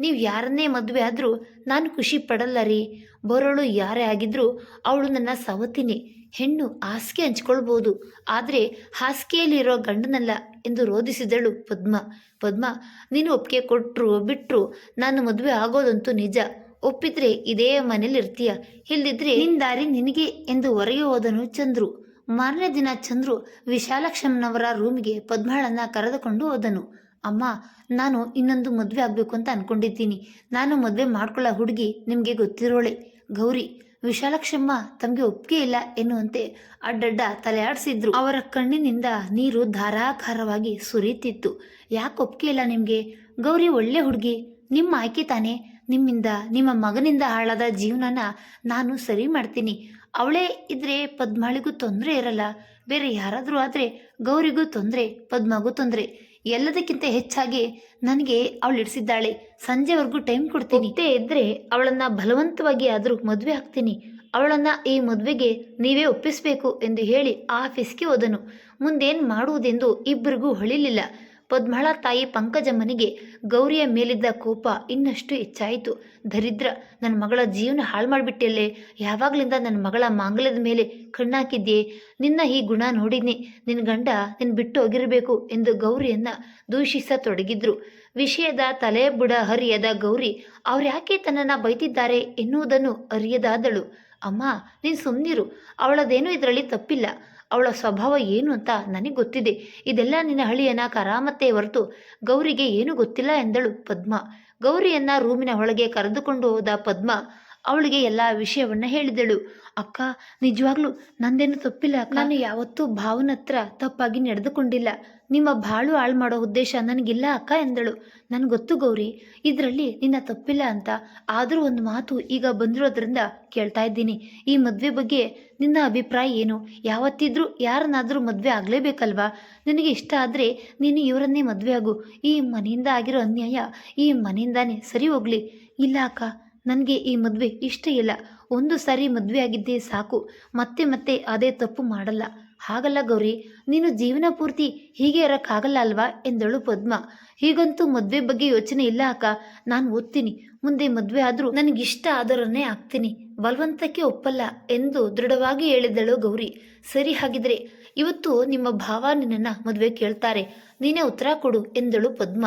ನೀವು ಯಾರನ್ನೇ ಮದುವೆ ಆದರೂ ನಾನು ಖುಷಿ ಪಡಲ್ಲ ರೀ. ಬರೋಳು ಯಾರೇ ಆಗಿದ್ರೂ ಅವಳು ನನ್ನ ಸವತಿನಿ. ಹೆಣ್ಣು ಹಾಸಿಗೆ ಹಂಚ್ಕೊಳ್ಬೋದು. ಆದರೆ ಹಾಸಿಗೆಯಲ್ಲಿರೋ ಗಂಡನಲ್ಲ ಎಂದು ರೋಧಿಸಿದಳು ಪದ್ಮ. ಪದ್ಮ, ನೀನು ಒಪ್ಪಿಗೆ ಕೊಟ್ಟರು ಬಿಟ್ಟರು ನಾನು ಮದುವೆ ಆಗೋದಂತೂ ನಿಜ. ಒಪ್ಪಿದ್ರೆ ಇದೇ ಮನೇಲಿ ಇರ್ತೀಯ. ಇಲ್ದಿದ್ರೆ ನಿನ್ ದಾರಿ ನಿನಗೆ ಎಂದು ಹೊರಗೆ ಹೋದನು ಚಂದ್ರು. ಮಾರನೇ ದಿನ ಚಂದ್ರು ವಿಶಾಲಕ್ಷಮ್ಮನವರ ರೂಮಿಗೆ ಪದ್ಮಳನ್ನ ಕರೆದುಕೊಂಡು ಹೋದನು. ಅಮ್ಮ, ನಾನು ಇನ್ನೊಂದು ಮದುವೆ ಆಗಬೇಕು ಅಂತ ಅನ್ಕೊಂಡಿದ್ದೀನಿ. ನಾನು ಮದುವೆ ಮಾಡ್ಕೊಳ್ಳೋ ಹುಡುಗಿ ನಿಮಗೆ ಗೊತ್ತಿರೋಳೆ. ಗೌರಿ, ವಿಶಾಲಕ್ಷಮ್ಮ ತಮಗೆ ಒಪ್ಪಿಗೆ ಇಲ್ಲ ಎನ್ನುವಂತೆ ಅಡ್ಡಡ್ಡ ತಲೆ ಆಡಿಸಿದ್ರು ಅವರ ಕಣ್ಣಿನಿಂದ ನೀರು ಧಾರಾಕಾರವಾಗಿ ಸುರಿಯುತ್ತಿತ್ತು ಯಾಕೆ ಒಪ್ಪಿಗೆ ಇಲ್ಲ ನಿಮಗೆ? ಗೌರಿ ಒಳ್ಳೆ ಹುಡುಗಿ. ನಿಮ್ಮ ಆಯ್ಕೆ ತಾನೇ. ನಿಮ್ಮಿಂದ, ನಿಮ್ಮ ಮಗನಿಂದ ಹಾಳಾದ ಜೀವನನ ನಾನು ಸರಿ ಮಾಡ್ತೀನಿ. ಅವಳೇ ಇದ್ರೆ ಪದ್ಮಾಳಿಗೂ ತೊಂದರೆ ಇರಲ್ಲ. ಬೇರೆ ಯಾರಾದರೂ ಆದರೆ ಗೌರಿಗೂ ತೊಂದರೆ, ಪದ್ಮಗೂ ತೊಂದರೆ. ಎಲ್ಲದಕ್ಕಿಂತ ಹೆಚ್ಚಾಗಿ ನನಗೆ ಅವಳು ಇಡಿಸಿದ್ದಾಳೆ. ಸಂಜೆವರೆಗೂ ಟೈಮ್ ಕೊಡ್ತೀನಿ. ಇದ್ದೇ ಇದ್ರೆ ಅವಳನ್ನ ಬಲವಂತವಾಗಿ ಆದರೂ ಮದುವೆ ಹಾಕ್ತೀನಿ ಅವಳನ್ನ ಈ ಮದುವೆಗೆ ನೀವೇ ಒಪ್ಪಿಸಬೇಕು ಎಂದು ಹೇಳಿ ಆಫೀಸ್ಗೆ ಹೋದನು. ಮುಂದೇನು ಮಾಡುವುದೆಂದು ಇಬ್ಬರಿಗೂ ಹೊಳಿಲಿಲ್ಲ. ಪದ್ಮಳ ತಾಯಿ ಪಂಕಜಮ್ಮನಿಗೆ ಗೌರಿಯ ಮೇಲಿದ್ದ ಕೋಪ ಇನ್ನಷ್ಟು ಹೆಚ್ಚಾಯಿತು. ದರಿದ್ರ, ನನ್ನ ಮಗಳ ಜೀವನ ಹಾಳು ಮಾಡಿಬಿಟ್ಟಲ್ಲೇ ಯಾವಾಗಲಿಂದ ನನ್ನ ಮಗಳ ಮಾಂಗಲ್ಯದ ಮೇಲೆ ಕಣ್ಣಾಕಿದ್ಯೆ? ನಿನ್ನ ಈ ಗುಣ ನೋಡಿದ್ನಿ. ನಿನ್ನ ಗಂಡ ನಿನ್ನ ಬಿಟ್ಟು ಹೋಗಿರಬೇಕು ಎಂದು ಗೌರಿಯನ್ನ ದೂಷಿಸತೊಡಗಿದ್ರು ವಿಷಯದ ತಲೆ ಬುಡ ಹರಿಯದ ಗೌರಿ ಅವ್ರ್ಯಾಕೆ ತನ್ನನ್ನು ಬೈತಿದ್ದಾರೆ ಎನ್ನುವುದನ್ನು ಅರಿಯದಾದಳು. ಅಮ್ಮ, ನೀನು ಸುಮ್ಮನಿರು ಅವಳದೇನೂ ಇದರಲ್ಲಿ ತಪ್ಪಿಲ್ಲ. ಅವಳ ಸ್ವಭಾವ ಏನು ಅಂತ ನನಗೆ ಗೊತ್ತಿದೆ. ಇದೆಲ್ಲ ನಿನ್ನ ಹಳಿಯನ ಕರಾಮತ್ತೆ ಹೊರತು ಗೌರಿಗೆ ಏನೂ ಗೊತ್ತಿಲ್ಲ ಎಂದಳು ಪದ್ಮ. ಗೌರಿಯನ್ನ ರೂಮಿನ ಒಳಗೆ ಕರೆದುಕೊಂಡು ಹೋದ ಪದ್ಮ ಅವಳಿಗೆ ಎಲ್ಲ ವಿಷಯವನ್ನ ಹೇಳಿದಳು. ಅಕ್ಕ, ನಿಜವಾಗ್ಲೂ ನಂದೇನು ತಪ್ಪಿಲ್ಲ. ನಾನು ಯಾವತ್ತೂ ಭಾವನ ಹತ್ರ ತಪ್ಪಾಗಿ ನಡೆದುಕೊಂಡಿಲ್ಲ. ನಿಮ್ಮ ಬಾಳು ಹಾಳು ಮಾಡೋ ಉದ್ದೇಶ ನನಗಿಲ್ಲ ಅಕ್ಕ ಎಂದಳು. ನನಗೆ ಗೊತ್ತು ಗೌರಿ, ಇದರಲ್ಲಿ ನಿನ್ನ ತಪ್ಪಿಲ್ಲ ಅಂತ. ಆದರೂ ಒಂದು ಮಾತು ಈಗ ಬಂದಿರೋದ್ರಿಂದ ಕೇಳ್ತಾ ಇದ್ದೀನಿ. ಈ ಮದುವೆ ಬಗ್ಗೆ ನಿನ್ನ ಅಭಿಪ್ರಾಯ ಏನು? ಯಾವತ್ತಿದ್ರೂ ಯಾರನ್ನಾದರೂ ಮದುವೆ ಆಗಲೇಬೇಕಲ್ವಾ? ನಿನಗೆ ಇಷ್ಟ ಆದರೆ ನೀನು ಇವರನ್ನೇ ಮದುವೆ ಆಗು. ಈ ಮನೆಯಿಂದ ಆಗಿರೋ ಅನ್ಯಾಯ ಈ ಮನೆಯಿಂದಾನೇ ಸರಿ ಹೋಗಲಿ. ಇಲ್ಲ ಅಕ್ಕ ನನಗೆ ಈ ಮದುವೆ ಇಷ್ಟ ಇಲ್ಲ. ಒಂದು ಸಾರಿ ಮದುವೆ ಆಗಿದ್ದೇ ಸಾಕು. ಮತ್ತೆ ಮತ್ತೆ ಅದೇ ತಪ್ಪು ಮಾಡಲ್ಲ. ಹಾಗಲ್ಲ ಗೌರಿ, ನೀನು ಜೀವನ ಪೂರ್ತಿ ಹೀಗೆ ಇರೋಕ್ಕಾಗಲ್ಲ ಅಲ್ವಾ? ಎಂದಳು ಪದ್ಮ. ಹೀಗಂತೂ ಮದುವೆ ಬಗ್ಗೆ ಯೋಚನೆ ಇಲ್ಲ ಅಕ್ಕ. ನಾನು ಓದ್ತೀನಿ. ಮುಂದೆ ಮದುವೆ ಆದರೂ ನನಗಿಷ್ಟ ಆದರನ್ನೇ ಆಗ್ತೀನಿ. ಬಲವಂತಕ್ಕೆ ಒಪ್ಪಲ್ಲ ಎಂದು ದೃಢವಾಗಿ ಹೇಳಿದಳು ಗೌರಿ. ಸರಿ ಹಾಗಿದ್ರೆ, ಇವತ್ತು ನಿಮ್ಮ ಭಾವ ನಿನ್ನನ್ನು ಮದುವೆ ಕೇಳ್ತಾರೆ. ನೀನೇ ಉತ್ತರ ಕೊಡು ಎಂದಳು ಪದ್ಮ.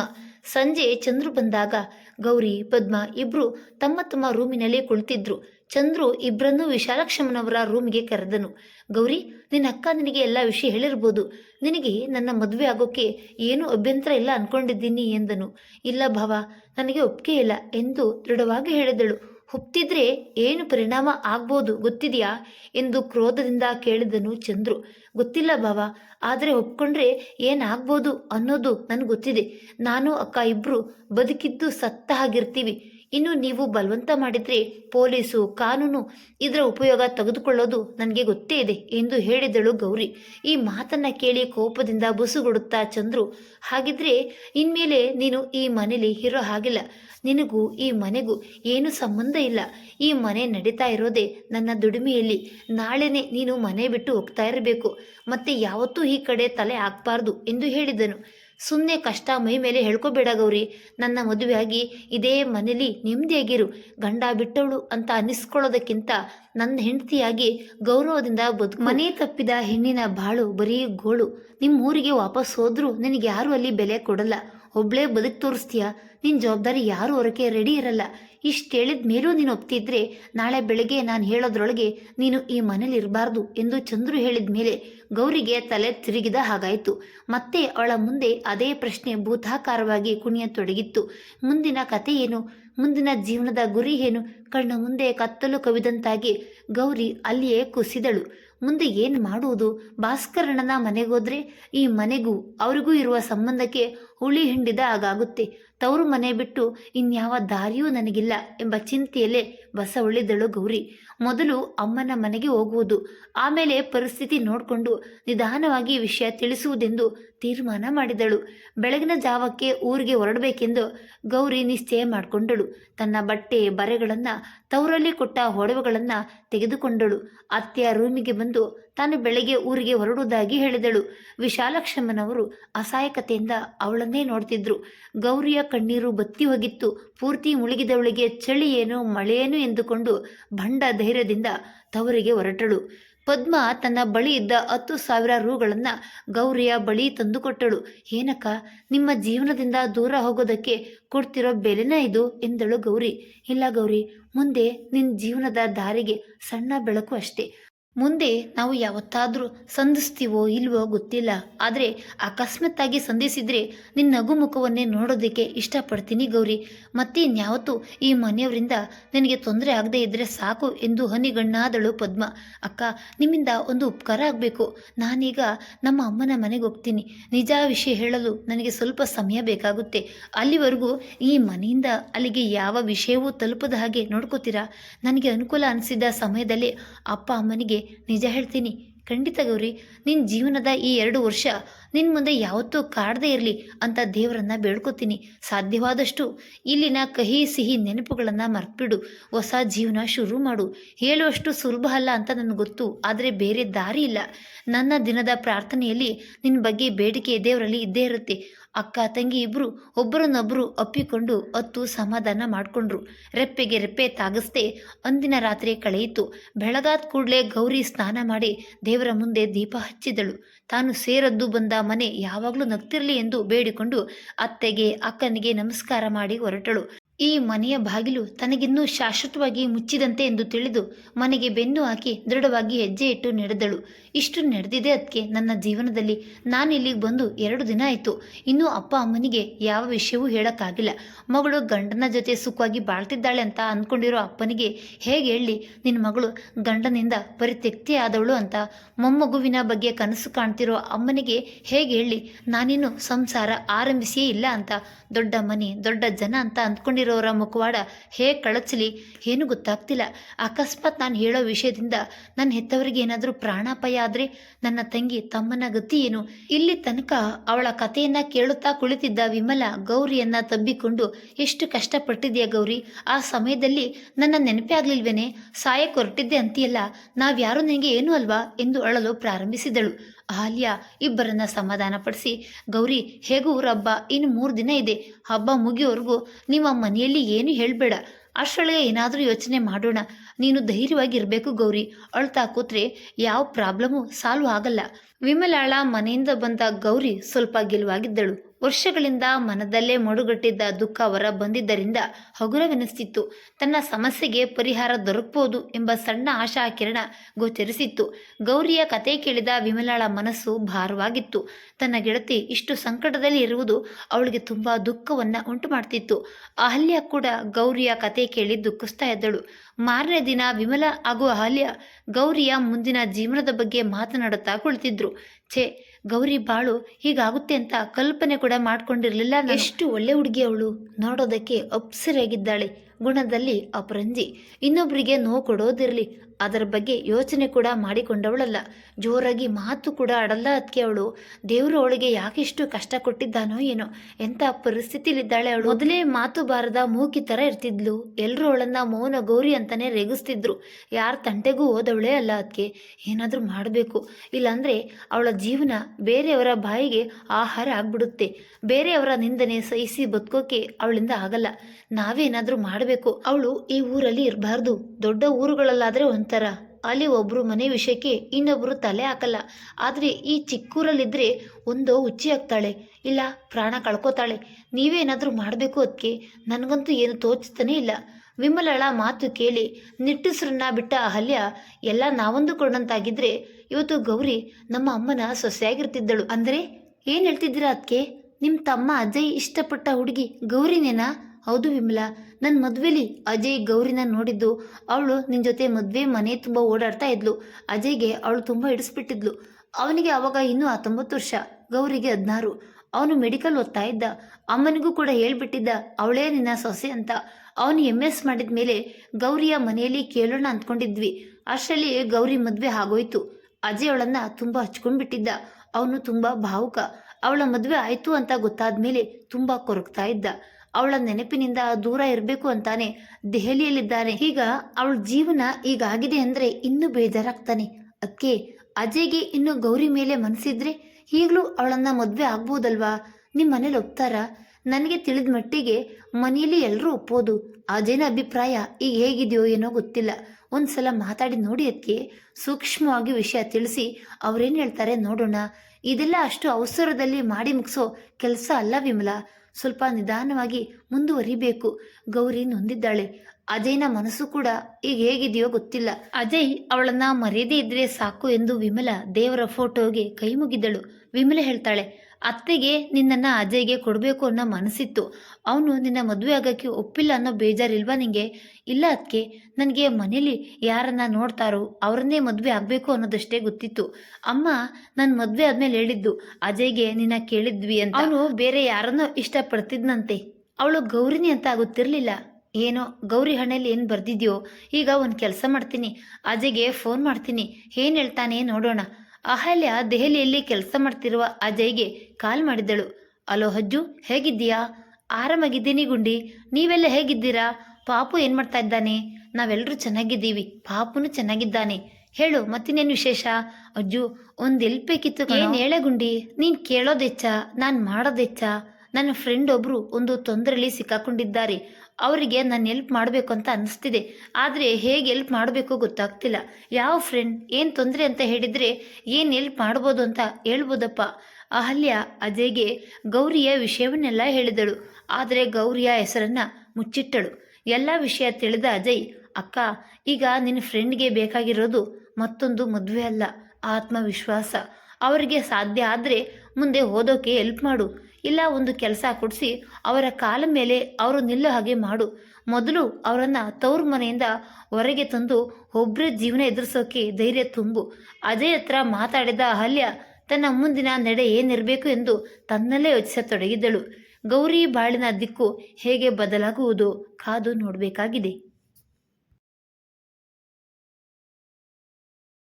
ಸಂಜೆ ಚಂದ್ರು ಬಂದಾಗ ಗೌರಿ, ಪದ್ಮ ಇಬ್ರು ತಮ್ಮ ತಮ್ಮ ರೂಮಿನಲ್ಲಿ ಕುಳಿತಿದ್ರು. ಚಂದ್ರು ಇಬ್ಬರನ್ನೂ ವಿಶಾಲಕ್ಷಮ್ಮನವರ ರೂಮಿಗೆ ಕರೆದನು. ಗೌರಿ, ನಿನ್ನ ಅಕ್ಕ ನಿನಗೆ ಎಲ್ಲ ವಿಷಯ ಹೇಳಿರ್ಬೋದು. ನಿನಗೆ ನನ್ನ ಮದುವೆ ಆಗೋಕೆ ಏನೂ ಅಭ್ಯಂತರ ಇಲ್ಲ ಅನ್ಕೊಂಡಿದ್ದೀನಿ ಎಂದನು. ಇಲ್ಲ ಭಾವ, ನನಗೆ ಒಪ್ಪಿಗೆ ಇಲ್ಲ ಎಂದು ದೃಢವಾಗಿ ಹೇಳಿದಳು. ಒಪ್ತಿದ್ರೆ ಏನು ಪರಿಣಾಮ ಆಗ್ಬೋದು ಗೊತ್ತಿದೆಯಾ? ಎಂದು ಕ್ರೋಧದಿಂದ ಕೇಳಿದನು ಚಂದ್ರು. ಗೊತ್ತಿಲ್ಲ ಭಾವ, ಆದರೆ ಒಪ್ಕೊಂಡ್ರೆ ಏನಾಗ್ಬೋದು ಅನ್ನೋದು ನನಗೆ ಗೊತ್ತಿದೆ. ನಾನು ಅಕ್ಕ ಇಬ್ರು ಬದುಕಿದ್ದು ಸತ್ತ ಹಾಗಿರ್ತೀವಿ. ಇನ್ನು ನೀವು ಬಲವಂತ ಮಾಡಿದ್ರೆ ಪೊಲೀಸು, ಕಾನೂನು ಇದರ ಉಪಯೋಗ ತೆಗೆದುಕೊಳ್ಳೋದು ನನಗೆ ಗೊತ್ತೇ ಇದೆ ಎಂದು ಹೇಳಿದಳು ಗೌರಿ. ಈ ಮಾತನ್ನ ಕೇಳಿ ಕೋಪದಿಂದ ಬುಸುಗುಡುತ್ತಾ ಚಂದ್ರು, ಹಾಗಿದ್ರೆ ಇನ್ಮೇಲೆ ನೀನು ಈ ಮನೇಲಿ ಇರೋ ಹಾಗಿಲ್ಲ. ನಿನಗೂ ಈ ಮನೆಗೂ ಏನು ಸಂಬಂಧ ಇಲ್ಲ. ಈ ಮನೆ ನಡೀತಾ ಇರೋದೇ ನನ್ನ ದುಡಿಮೆಯಲ್ಲಿ. ನಾಳೆನೆ ನೀನು ಮನೆ ಬಿಟ್ಟು ಹೋಗ್ತಾ ಇರಬೇಕು. ಮತ್ತೆ ಯಾವತ್ತೂ ಈ ಕಡೆ ತಲೆ ಹಾಕ್ಬಾರ್ದು ಎಂದು ಹೇಳಿದನು. ಸುಮ್ಮನೆ ಕಷ್ಟ ಮೈ ಮೇಲೆ ಹೇಳ್ಕೋಬೇಡ ಗೌರಿ. ನನ್ನ ಮದುವೆಯಾಗಿ ಇದೇ ಮನೇಲಿ ನೆಮ್ಮದಿಯಾಗಿರು. ಗಂಡ ಬಿಟ್ಟವಳು ಅಂತ ಅನ್ನಿಸ್ಕೊಳ್ಳೋದಕ್ಕಿಂತ ನನ್ನ ಹೆಂಡತಿಯಾಗಿ ಗೌರವದಿಂದ ಬದುಕು. ಮನೆ ತಪ್ಪಿದ ಹೆಣ್ಣಿನ ಬಾಳು ಬರೀ ಗೋಳು. ನಿಮ್ಮ ಊರಿಗೆ ವಾಪಸ್ ಹೋದ್ರೂ ನಿನಗೆ ಯಾರು ಅಲ್ಲಿ ಬೆಲೆ ಕೊಡಲ್ಲ. ಒಬ್ಳೇ ಬದುಕು ತೋರಿಸ್ತೀಯ? ನಿನ್ನ ಜವಾಬ್ದಾರಿ ಯಾರು ಹೊರಕ್ಕೆ ರೆಡಿ ಇರಲ್ಲ. ಇಷ್ಟು ಹೇಳಿದ ಮೇಲೂ ನೀನು ಒಪ್ತಿದ್ರೆ ನಾಳೆ ಬೆಳಗ್ಗೆ ನಾನು ಹೇಳೋದ್ರೊಳಗೆ ನೀನು ಈ ಮನೇಲಿ ಇರಬಾರ್ದು ಎಂದು ಚಂದ್ರು ಹೇಳಿದ ಮೇಲೆ ಗೌರಿಗೆ ತಲೆ ತಿರುಗಿದ ಹಾಗಾಯಿತು. ಮತ್ತೆ ಅವಳ ಮುಂದೆ ಅದೇ ಪ್ರಶ್ನೆ ಭೂತಾಕಾರವಾಗಿ ಕುಣಿಯತೊಡಗಿತ್ತು ಮುಂದಿನ ಕತೆ ಏನು? ಮುಂದಿನ ಜೀವನದ ಗುರಿ ಏನು? ಕಣ್ಣ ಮುಂದೆ ಕತ್ತಲು ಕವಿದಂತಾಗಿ ಗೌರಿ ಅಲ್ಲಿಯೇ ಕುಸಿದಳು. ಮುಂದೆ ಏನು ಮಾಡುವುದು? ಭಾಸ್ಕರಣ್ಣನ ಮನೆಗೋದ್ರೆ ಈ ಮನೆಗೂ ಅವರಿಗೂ ಇರುವ ಸಂಬಂಧಕ್ಕೆ ಹುಳಿ ಹಿಂಡಿದ ಹಾಗಾಗುತ್ತೆ. ತವರು ಮನೆ ಬಿಟ್ಟು ಇನ್ಯಾವ ದಾರಿಯೂ ನನಗಿಲ್ಲ ಎಂಬ ಚಿಂತೆಯಲ್ಲೇ ಬಸ ಉಳಿದಳು ಗೌರಿ. ಮೊದಲು ಅಮ್ಮನ ಮನೆಗೆ ಹೋಗುವುದು, ಆಮೇಲೆ ಪರಿಸ್ಥಿತಿ ನೋಡಿಕೊಂಡು ನಿಧಾನವಾಗಿ ವಿಷಯ ತಿಳಿಸುವುದೆಂದು ತೀರ್ಮಾನ ಮಾಡಿದಳು. ಬೆಳಗಿನ ಜಾವಕ್ಕೆ ಊರಿಗೆ ಹೊರಡಬೇಕೆಂದು ಗೌರಿ ನಿಶ್ಚಯ ಮಾಡಿಕೊಂಡಳು. ತನ್ನ ಬಟ್ಟೆ, ಬರೆಗಳನ್ನು ತವರಲ್ಲಿ ಕೊಟ್ಟ ಒಡವೆಗಳನ್ನು ತೆಗೆದುಕೊಂಡಳು. ಅತ್ತೆಯ ರೂಮಿಗೆ ಬಂದು ತಾನು ಬೆಳಗ್ಗೆ ಊರಿಗೆ ಹೊರಡುವುದಾಗಿ ಹೇಳಿದಳು. ವಿಶಾಲಕ್ಷಮ್ಮನವರು ಅಸಹಾಯಕತೆಯಿಂದ ಅವಳನ್ನೇ ನೋಡ್ತಿದ್ರು. ಗೌರಿಯ ಕಣ್ಣೀರು ಬತ್ತಿ ಹೋಗಿತ್ತು. ಪೂರ್ತಿ ಮುಳುಗಿದವಳಿಗೆ ಚಳಿ ಏನು ಮಳೆಯೇನು ಎಂದುಕೊಂಡು ಭಂಡ ಧೈರ್ಯದಿಂದ ತವರಿಗೆ ಹೊರಟಳು. ಪದ್ಮ ತನ್ನ ಬಳಿ ಇದ್ದ ಹತ್ತು ಸಾವಿರ ರೂಗಳನ್ನು ಗೌರಿಯ ಬಳಿ ತಂದುಕೊಟ್ಟಳು ಏನಕ್ಕ, ನಿಮ್ಮ ಜೀವನದಿಂದ ದೂರ ಹೋಗೋದಕ್ಕೆ ಕೊಡ್ತಿರೋ ಬೆಲೆನ ಇದು? ಎಂದಳು ಗೌರಿ. ಇಲ್ಲ ಗೌರಿ, ಮುಂದೆ ನಿನ್ನ ಜೀವನದ ದಾರಿಗೆ ಸಣ್ಣ ಬೆಳಕು ಅಷ್ಟೇ. ಮುಂದೆ ನಾವು ಯಾವತ್ತಾದರೂ ಸಂಧಿಸ್ತೀವೋ ಇಲ್ವೋ ಗೊತ್ತಿಲ್ಲ. ಆದರೆ ಅಕಸ್ಮಾತ್ತಾಗಿ ಸಂಧಿಸಿದರೆ ನಿನ್ನ ನಗು ಮುಖವನ್ನೇ ನೋಡೋದಕ್ಕೆ ಇಷ್ಟಪಡ್ತೀನಿ ಗೌರಿ. ಮತ್ತೆ ಇನ್ಯಾವತ್ತೂ ಈ ಮನೆಯವರಿಂದ ನಿನಗೆ ತೊಂದರೆ ಆಗದೆ ಇದ್ದರೆ ಸಾಕು ಎಂದು ಹನಿಗಣ್ಣಾದಳು ಪದ್ಮ. ಅಕ್ಕ, ನಿಮ್ಮಿಂದ ಒಂದು ಉಪಕಾರ ಆಗಬೇಕು. ನಾನೀಗ ನಮ್ಮ ಅಮ್ಮನ ಮನೆಗೆ ಹೋಗ್ತೀನಿ. ನಿಜ ವಿಷಯ ಹೇಳಲು ನನಗೆ ಸ್ವಲ್ಪ ಸಮಯ ಬೇಕಾಗುತ್ತೆ. ಅಲ್ಲಿವರೆಗೂ ಈ ಮನೆಯಿಂದ ಅಲ್ಲಿಗೆ ಯಾವ ವಿಷಯವೂ ತಲುಪದ ಹಾಗೆ ನೋಡ್ಕೋತೀರಾ? ನನಗೆ ಅನುಕೂಲ ಅನಿಸಿದ ಸಮಯದಲ್ಲಿ ಅಪ್ಪ ಅಮ್ಮನಿಗೆ ನಿಜ ಹೇಳ್ತೀನಿ. ಖಂಡಿತ ಗೌರಿ ನಿನ್ನ ಜೀವನದ ಈ ಎರಡು ವರ್ಷ ನಿನ್ನ ಮುಂದೆ ಯಾವತ್ತೂ ಕಾಡದೇ ಇರಲಿ ಅಂತ ದೇವರನ್ನ ಬೇಡ್ಕೋತೀನಿ. ಸಾಧ್ಯವಾದಷ್ಟು ಇಲ್ಲಿನ ಕಹಿ ಸಿಹಿ ನೆನಪುಗಳನ್ನು ಮರ್ತ್ಬಿಡು. ಹೊಸ ಜೀವನ ಶುರು ಮಾಡು. ಹೇಳುವಷ್ಟು ಸುಲಭ ಅಲ್ಲ ಅಂತ ನನಗೆ ಗೊತ್ತು, ಆದರೆ ಬೇರೆ ದಾರಿ ಇಲ್ಲ. ನನ್ನ ದಿನದ ಪ್ರಾರ್ಥನೆಯಲ್ಲಿ ನಿನ್ನ ಬಗ್ಗೆ ಬೇಡಿಕೆ ದೇವರಲ್ಲಿ ಇದ್ದೇ ಇರುತ್ತೆ. ಅಕ್ಕ, ತಂಗಿ ಇಬ್ಬರು ಒಬ್ಬರನ್ನೊಬ್ಬರು ಅಪ್ಪಿಕೊಂಡು ಅತ್ತು ಸಮಾಧಾನ ಮಾಡಿಕೊಂಡ್ರು. ರೆಪ್ಪೆಗೆ ರೆಪ್ಪೆ ತಾಗಿಸ್ದೆ ಅಂದಿನ ರಾತ್ರಿ ಕಳೆಯಿತು. ಬೆಳಗಾದ ಕೂಡಲೇ ಗೌರಿ ಸ್ನಾನ ಮಾಡಿ ದೇವರ ಮುಂದೆ ದೀಪ ಹಚ್ಚಿದಳು. ತಾನು ಸೇರದ್ದು ಬಂದ ಮನೆ ಯಾವಾಗಲೂ ನಗ್ತಿರಲಿ ಎಂದು ಬೇಡಿಕೊಂಡು ಅತ್ತೆಗೆ, ಅಕ್ಕನಿಗೆ ನಮಸ್ಕಾರ ಮಾಡಿ ಹೊರಟಳು. ಈ ಮನೆಯ ಬಾಗಿಲು ತನಗಿನ್ನೂ ಶಾಶ್ವತವಾಗಿ ಮುಚ್ಚಿದಂತೆ ಎಂದು ತಿಳಿದು ಮನೆಗೆ ಬೆನ್ನು ಹಾಕಿ ದೃಢವಾಗಿ ಹೆಜ್ಜೆ ಇಟ್ಟು ನಡೆದಳು. ಇಷ್ಟು ನಡೆದಿದೆ ಅದಕ್ಕೆ ನನ್ನ ಜೀವನದಲ್ಲಿ ನಾನು ಇಲ್ಲಿಗೆ ಬಂದು ಎರಡು ದಿನ ಆಯಿತು. ಇನ್ನೂ ಅಪ್ಪ ಅಮ್ಮನಿಗೆ ಯಾವ ವಿಷಯವೂ ಹೇಳೋಕ್ಕಾಗಿಲ್ಲ. ಮಗಳು ಗಂಡನ ಜೊತೆ ಸುಖವಾಗಿ ಬಾಳ್ತಿದ್ದಾಳೆ ಅಂತ ಅಂದ್ಕೊಂಡಿರೋ ಅಪ್ಪನಿಗೆ ಹೇಗೆ ಹೇಳಿ, ನಿನ್ನ ಮಗಳು ಗಂಡನಿಂದ ಪರಿತ್ಯಕ್ತಿ ಆದವಳು ಅಂತ ಮೊಮ್ಮಗುವಿನ ಬಗ್ಗೆ ಕನಸು ಕಾಣ್ತಿರೋ ಅಮ್ಮನಿಗೆ ಹೇಗೆ ಹೇಳಿ, ನಾನಿನ್ನು ಸಂಸಾರ ಆರಂಭಿಸಿಯೇ ಇಲ್ಲ ಅಂತ, ದೊಡ್ಡ ಮನೆ, ದೊಡ್ಡ ಜನ ಅಂತ ಅಂದ್ಕೊಂಡಿರೋ ನಂಬ್ಕೊಂಡಿರೋರ ಮುಖವಾಡ ಹೇಗೆ ಕಳಚಲಿ, ಏನು ಗೊತ್ತಾಗ್ತಿಲ್ಲ. ಅಕಸ್ಮಾತ್ ನಾನು ಹೇಳೋ ವಿಷಯದಿಂದ ನನ್ನ ಹೆತ್ತವರಿಗೆ ಏನಾದರೂ ಪ್ರಾಣಾಪಾಯ ಆದರೆ ನನ್ನ ತಂಗಿ ತಮ್ಮನ ಗತಿ ಏನು? ಇಲ್ಲಿ ತನಕ ಅವಳ ಕಥೆಯನ್ನ ಕೇಳುತ್ತಾ ಕುಳಿತಿದ್ದ ವಿಮಲ ಗೌರಿಯನ್ನ ತಬ್ಬಿಕೊಂಡು, ಎಷ್ಟು ಕಷ್ಟಪಟ್ಟಿದೆಯಾ ಗೌರಿ? ಆ ಸಮಯದಲ್ಲಿ ನನ್ನ ನೆನಪೇ ಆಗ್ಲಿಲ್ವೇನೆ? ಸಾಯಕ್ಕೆ ಹೊರಟಿದ್ದೆ ಅಂತೀಯಲ್ಲ, ನಾವ್ಯಾರು ನನಗೆ ಏನು ಅಲ್ವಾ? ಎಂದು ಅಳಲು ಪ್ರಾರಂಭಿಸಿದಳು. ಆಲಿಯಾ ಇಬ್ಬರನ್ನ ಸಮಾಧಾನಪಡಿಸಿ, ಗೌರಿ, ಹೇಗೂ ಹಬ್ಬ ಇನ್ನು ಮೂರು ದಿನ ಇದೆ. ಹಬ್ಬ ಮುಗಿಯೋವರೆಗೂ ನಿಮ್ಮ ಮನೆಯಲ್ಲಿ ಏನು ಹೇಳಬೇಡ. ಅಷ್ಟರೊಳಗೆ ಏನಾದರೂ ಯೋಚನೆ ಮಾಡೋಣ. ನೀನು ಧೈರ್ಯವಾಗಿ ಇರಬೇಕು ಗೌರಿ. ಅಳ್ತಾ ಕೂತ್ರೆ ಯಾವ ಪ್ರಾಬ್ಲಮು ಸಾಲ್ವ್ ಆಗಲ್ಲ. ವಿಮಲಾಳ ಮನೆಯಿಂದ ಬಂದ ಗೌರಿ ಸ್ವಲ್ಪ ಗೆಲುವಾಗಿದ್ದಳು. ವರ್ಷಗಳಿಂದ ಮನದಲ್ಲೇ ಮಡುಗಟ್ಟಿದ್ದ ದುಃಖ ಹೊರ ಬಂದಿದ್ದರಿಂದ ಹಗುರವೆನಿಸ್ತಿತ್ತು ತನ್ನ ಸಮಸ್ಯೆಗೆ ಪರಿಹಾರ ದೊರಕಬಹುದು ಎಂಬ ಸಣ್ಣ ಆಶಾ ಕಿರಣ ಗೋಚರಿಸಿತ್ತು. ಗೌರಿಯ ಕತೆ ಕೇಳಿದ ವಿಮಲಾಳ ಮನಸ್ಸು ಭಾರವಾಗಿತ್ತು. ತನ್ನ ಗೆಳತಿ ಇಷ್ಟು ಸಂಕಟದಲ್ಲಿ ಇರುವುದು ಅವಳಿಗೆ ತುಂಬಾ ದುಃಖವನ್ನ ಉಂಟು ಮಾಡ್ತಿತ್ತು ಅಹಲ್ಯ ಕೂಡ ಗೌರಿಯ ಕತೆ ಕೇಳಿ ದುಃಖಿಸ್ತಾ ಇದ್ದಳು ಮಾರನೇ ದಿನ ವಿಮಲ ಹಾಗೂ ಅಹಲ್ಯ ಗೌರಿಯ ಮುಂದಿನ ಜೀವನದ ಬಗ್ಗೆ ಮಾತನಾಡುತ್ತಾ ಕುಳಿತಿದ್ರು. ಛೇ ಗೌರಿ ಬಾಳು ಹೀಗಾಗುತ್ತೆ ಅಂತ ಕಲ್ಪನೆ ಕೂಡ ಮಾಡ್ಕೊಂಡಿರ್ಲಿಲ್ಲ ಎಷ್ಟು ಒಳ್ಳೆ ಹುಡುಗಿ ಅವಳು. ನೋಡೋದಕ್ಕೆ ಅಪ್ಸರಿಯಾಗಿದ್ದಾಳೆ ಗುಣದಲ್ಲಿ ಅಪರಂಜಿ. ಇನ್ನೊಬ್ಬರಿಗೆ ನೋವು ಕೊಡೋದಿರಲಿ, ಅದರ ಬಗ್ಗೆ ಯೋಚನೆ ಕೂಡ ಮಾಡಿಕೊಂಡವಳಲ್ಲ. ಜೋರಾಗಿ ಮಾತು ಕೂಡ ಆಡಲ್ಲ ಅದಕ್ಕೆ ಅವಳು. ದೇವರು ಅವಳಿಗೆ ಯಾಕಿಷ್ಟು ಕಷ್ಟ ಕೊಟ್ಟಿದ್ದಾನೋ ಏನೋ. ಎಂಥ ಪರಿಸ್ಥಿತಿಲಿದ್ದಾಳೆ ಅವಳು? ಮೊದಲೇ ಮಾತು ಬಾರದ ಮೂಕಿ ಥರ ಇರ್ತಿದ್ಲು. ಎಲ್ಲರೂ ಅವಳನ್ನ ಮೌನ ಗೌರಿ ಅಂತಾನೆ ರೇಗಿಸ್ತಿದ್ರು. ಯಾರ ತಂಟೆಗೂ ಓದವಳೇ ಅಲ್ಲ ಅದಕ್ಕೆ ಏನಾದರೂ ಮಾಡಬೇಕು. ಇಲ್ಲಾಂದರೆ ಅವಳ ಜೀವನ ಬೇರೆಯವರ ಬಾಯಿಗೆ ಆಹಾರ ಆಗ್ಬಿಡುತ್ತೆ. ಬೇರೆಯವರ ನಿಂದನೆ ಸಹಿಸಿ ಬದುಕೋಕೆ ಅವಳಿಂದ ಆಗಲ್ಲ. ನಾವೇನಾದರೂ ಮಾಡಬೇಕು. ಅವಳು ಈ ಊರಲ್ಲಿ ಇರಬಾರ್ದು. ದೊಡ್ಡ ಊರುಗಳಲ್ಲಾದ್ರೆ ಒಂಥರ. ಅಲ್ಲಿ ಒಬ್ಬರು ಮನೆ ವಿಷಯಕ್ಕೆ ಇನ್ನೊಬ್ಬರು ತಲೆ ಹಾಕಲ್ಲ. ಆದರೆ ಈ ಚಿಕ್ಕೂರಲ್ಲಿದ್ದರೆ ಒಂದೋ ಹುಚ್ಚಿ ಆಗ್ತಾಳೆ. ಇಲ್ಲ, ಪ್ರಾಣ ಕಳ್ಕೊತಾಳೆ. ನೀವೇನಾದರೂ ಮಾಡಬೇಕು ಅದಕ್ಕೆ ನನಗಂತೂ ಏನು ತೋಚ್ತಾನೇ ಇಲ್ಲ. ವಿಮಲಳ ಮಾತು ಕೇಳಿ ನಿಟ್ಟುಸ್ರನ್ನ ಬಿಟ್ಟ ಅಹಲ್ಯ, ಎಲ್ಲ ನಾವೊಂದುಕೊಂಡಂತಾಗಿದ್ರೆ ಇವತ್ತು ಗೌರಿ ನಮ್ಮ ಅಮ್ಮನ ಸೊಸೆಯಾಗಿರ್ತಿದ್ದಳು. ಅಂದರೆ ಏನ್ ಹೇಳ್ತಿದ್ದೀರಾ ಅದಕ್ಕೆ ನಿಮ್ಮ ತಮ್ಮ ಅಜಯ್ ಇಷ್ಟಪಟ್ಟ ಹುಡುಗಿ ಗೌರಿನೇನಾ? ಹೌದು ವಿಮಲಾ ನನ್ನ ಮದುವೆಲಿ ಅಜಯ್ ಗೌರಿನ ನೋಡಿದ್ದು. ಅವಳು ನಿನ್ನ ಜೊತೆ ಮದುವೆ ಮನೆ ತುಂಬ ಓಡಾಡ್ತಾ ಇದ್ಲು. ಅಜಯ್ಗೆ ಅವಳು ತುಂಬ ಹಿಡಿಸ್ಬಿಟ್ಟಿದ್ಲು. ಅವನಿಗೆ ಅವಾಗ ಇನ್ನೂ ಹತ್ತೊಂಬತ್ತು ವರ್ಷ, ಗೌರಿಗೆ ಹದಿನಾರು. ಅವನು ಮೆಡಿಕಲ್ ಓದ್ತಾ ಇದ್ದ. ಅಮ್ಮನಿಗೂ ಕೂಡ ಹೇಳ್ಬಿಟ್ಟಿದ್ದ, ಅವಳೇ ನಿನ್ನ ಸೊಸೆ ಅಂತ. ಅವನು ಎಂ ಎಸ್ ಮಾಡಿದ ಮೇಲೆ ಗೌರಿಯ ಮನೆಯಲ್ಲಿ ಕೇಳೋಣ ಅಂದ್ಕೊಂಡಿದ್ವಿ. ಅಷ್ಟರಲ್ಲಿ ಗೌರಿ ಮದುವೆ ಆಗೋಯ್ತು. ಅಜಯ್ ಅವಳನ್ನ ತುಂಬ ಹಚ್ಕೊಂಡ್ಬಿಟ್ಟಿದ್ದ. ಅವನು ತುಂಬ ಭಾವುಕ. ಅವಳ ಮದುವೆ ಆಯ್ತು ಅಂತ ಗೊತ್ತಾದ ಮೇಲೆ ತುಂಬ ಕೊರಗ್ತಾ ಇದ್ದ. ಅವಳ ನೆನಪಿನಿಂದ ದೂರ ಇರಬೇಕು ಅಂತಾನೆ ದೆಹಲಿಯಲ್ಲಿದ್ದಾನೆ. ಈಗ ಅವಳ ಜೀವನ ಈಗಾಗಿದೆ ಅಂದ್ರೆ ಇನ್ನೂ ಬೇಜಾರಾಗ್ತಾನೆ. ಅದಕ್ಕೆ ಅಜಯ್ಗೆ ಇನ್ನು ಗೌರಿ ಮೇಲೆ ಮನಸ್ಸಿದ್ರೆ ಈಗಲೂ ಅವಳನ್ನ ಮದುವೆ ಆಗ್ಬೋದಲ್ವಾ? ನಿಮ್ಮ ಮನೇಲಿ ಒಪ್ತಾರ? ನನಗೆ ತಿಳಿದ ಮಟ್ಟಿಗೆ ಮನೆಯಲ್ಲಿ ಎಲ್ಲರೂ ಒಪ್ಪೋದು. ಅಜಯ್ನ ಅಭಿಪ್ರಾಯ ಈಗ ಹೇಗಿದೆಯೋ ಏನೋ ಗೊತ್ತಿಲ್ಲ. ಒಂದ್ಸಲ ಮಾತಾಡಿ ನೋಡಿ ಅದಕ್ಕೆ ಸೂಕ್ಷ್ಮವಾಗಿ ವಿಷಯ ತಿಳಿಸಿ ಅವ್ರೇನು ಹೇಳ್ತಾರೆ ನೋಡೋಣ. ಇದೆಲ್ಲ ಅಷ್ಟು ಅವಸರದಲ್ಲಿ ಮಾಡಿ ಮುಗಿಸೋ ಕೆಲಸ ಅಲ್ಲ ವಿಮಲಾ. ಸ್ವಲ್ಪ ನಿಧಾನವಾಗಿ ಮುಂದುವರಿಬೇಕು. ಗೌರಿ ನೊಂದಿದ್ದಾಳೆ. ಅಜಯ್ನ ಮನಸ್ಸು ಕೂಡ ಈಗ ಹೇಗಿದೆಯೋ ಗೊತ್ತಿಲ್ಲ. ಅಜಯ್ ಅವಳನ್ನ ಮರೆಯದೇ ಇದ್ರೆ ಸಾಕು ಎಂದು ವಿಮಲ ದೇವರ ಫೋಟೋಗೆ ಕೈ ಮುಗಿದಳು. ವಿಮಲ ಹೇಳ್ತಾಳೆ, ಅತ್ತೆಗೆ ನಿನ್ನನ್ನು ಅಜಯ್ಗೆ ಕೊಡಬೇಕು ಅನ್ನೋ ಮನಸ್ಸಿತ್ತು. ಅವನು ನಿನ್ನ ಮದುವೆ ಆಗೋಕ್ಕೆ ಒಪ್ಪಿಲ್ಲ ಅನ್ನೋ ಬೇಜಾರಿಲ್ವಾ ನಿಂಗೆ? ಇಲ್ಲ ಅದಕ್ಕೆ ನನಗೆ ಮನೇಲಿ ಯಾರನ್ನ ನೋಡ್ತಾರೋ ಅವರನ್ನೇ ಮದುವೆ ಆಗಬೇಕು ಅನ್ನೋದಷ್ಟೇ ಗೊತ್ತಿತ್ತು. ಅಮ್ಮ ನನ್ನ ಮದುವೆ ಆದ್ಮೇಲೆ ಹೇಳಿದ್ದು, ಅಜಯ್ಗೆ ನಿನ್ನ ಕೇಳಿದ್ವಿ ಅಂತ. ಅವನು ಬೇರೆ ಯಾರನ್ನೋ ಇಷ್ಟಪಡ್ತಿದ್ನಂತೆ. ಅವಳು ಗೌರಿನಿ ಅಂತ ಗೊತ್ತಿರಲಿಲ್ಲ. ಏನೋ, ಗೌರಿ ಹಣೆಯಲ್ಲಿ ಏನು ಬರ್ದಿದ್ಯೋ, ಈಗ ಒಂದು ಕೆಲಸ ಮಾಡ್ತೀನಿ. ಅಜಯ್ಗೆ ಫೋನ್ ಮಾಡ್ತೀನಿ. ಏನು ಹೇಳ್ತಾನೆ ನೋಡೋಣ. ಅಹಲ್ಯ ದೆಹಲಿಯಲ್ಲಿ ಕೆಲಸ ಮಾಡ್ತಿರುವ ಅಜಯ್ಗೆ ಕಾಲ್ ಮಾಡಿದಳು ಅಲೋ ಹಜ್ಜು, ಹೇಗಿದ್ದೀಯಾ? ಆರಾಮಾಗಿದ್ದೀನಿ ಗುಂಡಿ. ನೀವೆಲ್ಲ ಹೇಗಿದ್ದೀರಾ? ಪಾಪು ಏನು ಮಾಡ್ತಾ ಇದ್ದಾನೆ? ನಾವೆಲ್ಲರೂ ಚೆನ್ನಾಗಿದ್ದೀವಿ. ಪಾಪುನು ಚೆನ್ನಾಗಿದ್ದಾನೆ. ಹೇಳು ಮತ್ತಿನ್ನೇನು ವಿಶೇಷ? ಅಜ್ಜು ಒಂದು ಎಲ್ಪ್ ಬೇಕಿತ್ತು ಏನು ಹೇಳೆ ಗುಂಡಿ? ನೀನು ಕೇಳೋದೆಚ್ಚ ನಾನು ಮಾಡೋದೆಚ್ಚ ನನ್ನ ಫ್ರೆಂಡ್ ಒಬ್ರು ಒಂದು ತೊಂದರೆಯಲ್ಲಿ ಸಿಕ್ಕಾಕೊಂಡಿದ್ದಾರೆ. ಅವರಿಗೆ ನಾನು ಎಲ್ಪ್ ಮಾಡಬೇಕು ಅಂತ ಅನಿಸ್ತಿದೆ. ಆದರೆ ಹೇಗೆ ಎಲ್ಪ್ ಮಾಡಬೇಕು ಗೊತ್ತಾಗ್ತಿಲ್ಲ. ಯಾವ ಫ್ರೆಂಡ್ ಏನು ತೊಂದರೆ ಅಂತ ಹೇಳಿದರೆ ಏನು ಎಲ್ಪ್ ಮಾಡ್ಬೋದು ಅಂತ ಹೇಳ್ಬೋದಪ್ಪ. ಅಹಲ್ಯ, ಅಜಯ್ಗೆ ಗೌರಿಯ ವಿಷಯವನ್ನೆಲ್ಲ ಹೇಳಿದಳು. ಆದರೆ ಗೌರಿಯ ಹೆಸರನ್ನು ಮುಚ್ಚಿಟ್ಟಳು. ಎಲ್ಲ ವಿಷಯ ತಿಳಿದ ಅಜಯ್, ಅಕ್ಕ, ಈಗ ನಿನ್ನ ಫ್ರೆಂಡ್ಗೆ ಬೇಕಾಗಿರೋದು ಮತ್ತೊಂದು ಮದುವೆ ಅಲ್ಲ. ಆತ್ಮವಿಶ್ವಾಸ. ಅವರಿಗೆ ಸಾಧ್ಯ ಆದರೆ ಮುಂದೆ ಓದೋಕೆ ಹೆಲ್ಪ್ ಮಾಡು. ಇಲ್ಲ ಒಂದು ಕೆಲಸ ಕೊಡಿಸಿ ಅವರ ಕಾಲ ಮೇಲೆ ಅವರು ನಿಲ್ಲೋ ಹಾಗೆ ಮಾಡು. ಮೊದಲು ಅವರನ್ನು ತವ್ರ ಮನೆಯಿಂದ ಹೊರಗೆ ತಂದು ಒಬ್ಬರೇ ಜೀವನ ಎದುರಿಸೋಕೆ ಧೈರ್ಯ ತುಂಬು. ಅದೇ ಹತ್ರ ಮಾತಾಡಿದ ಅಹಲ್ಯ ತನ್ನ ಮುಂದಿನ ನಡೆ ಏನಿರಬೇಕು ಎಂದು ತನ್ನಲ್ಲೇ ಯೋಚಿಸತೊಡಗಿದ್ದಳು ಗೌರಿ ಬಾಳಿನ ದಿಕ್ಕು ಹೇಗೆ ಬದಲಾಗುವುದು ಕಾದು ನೋಡಬೇಕಾಗಿದೆ.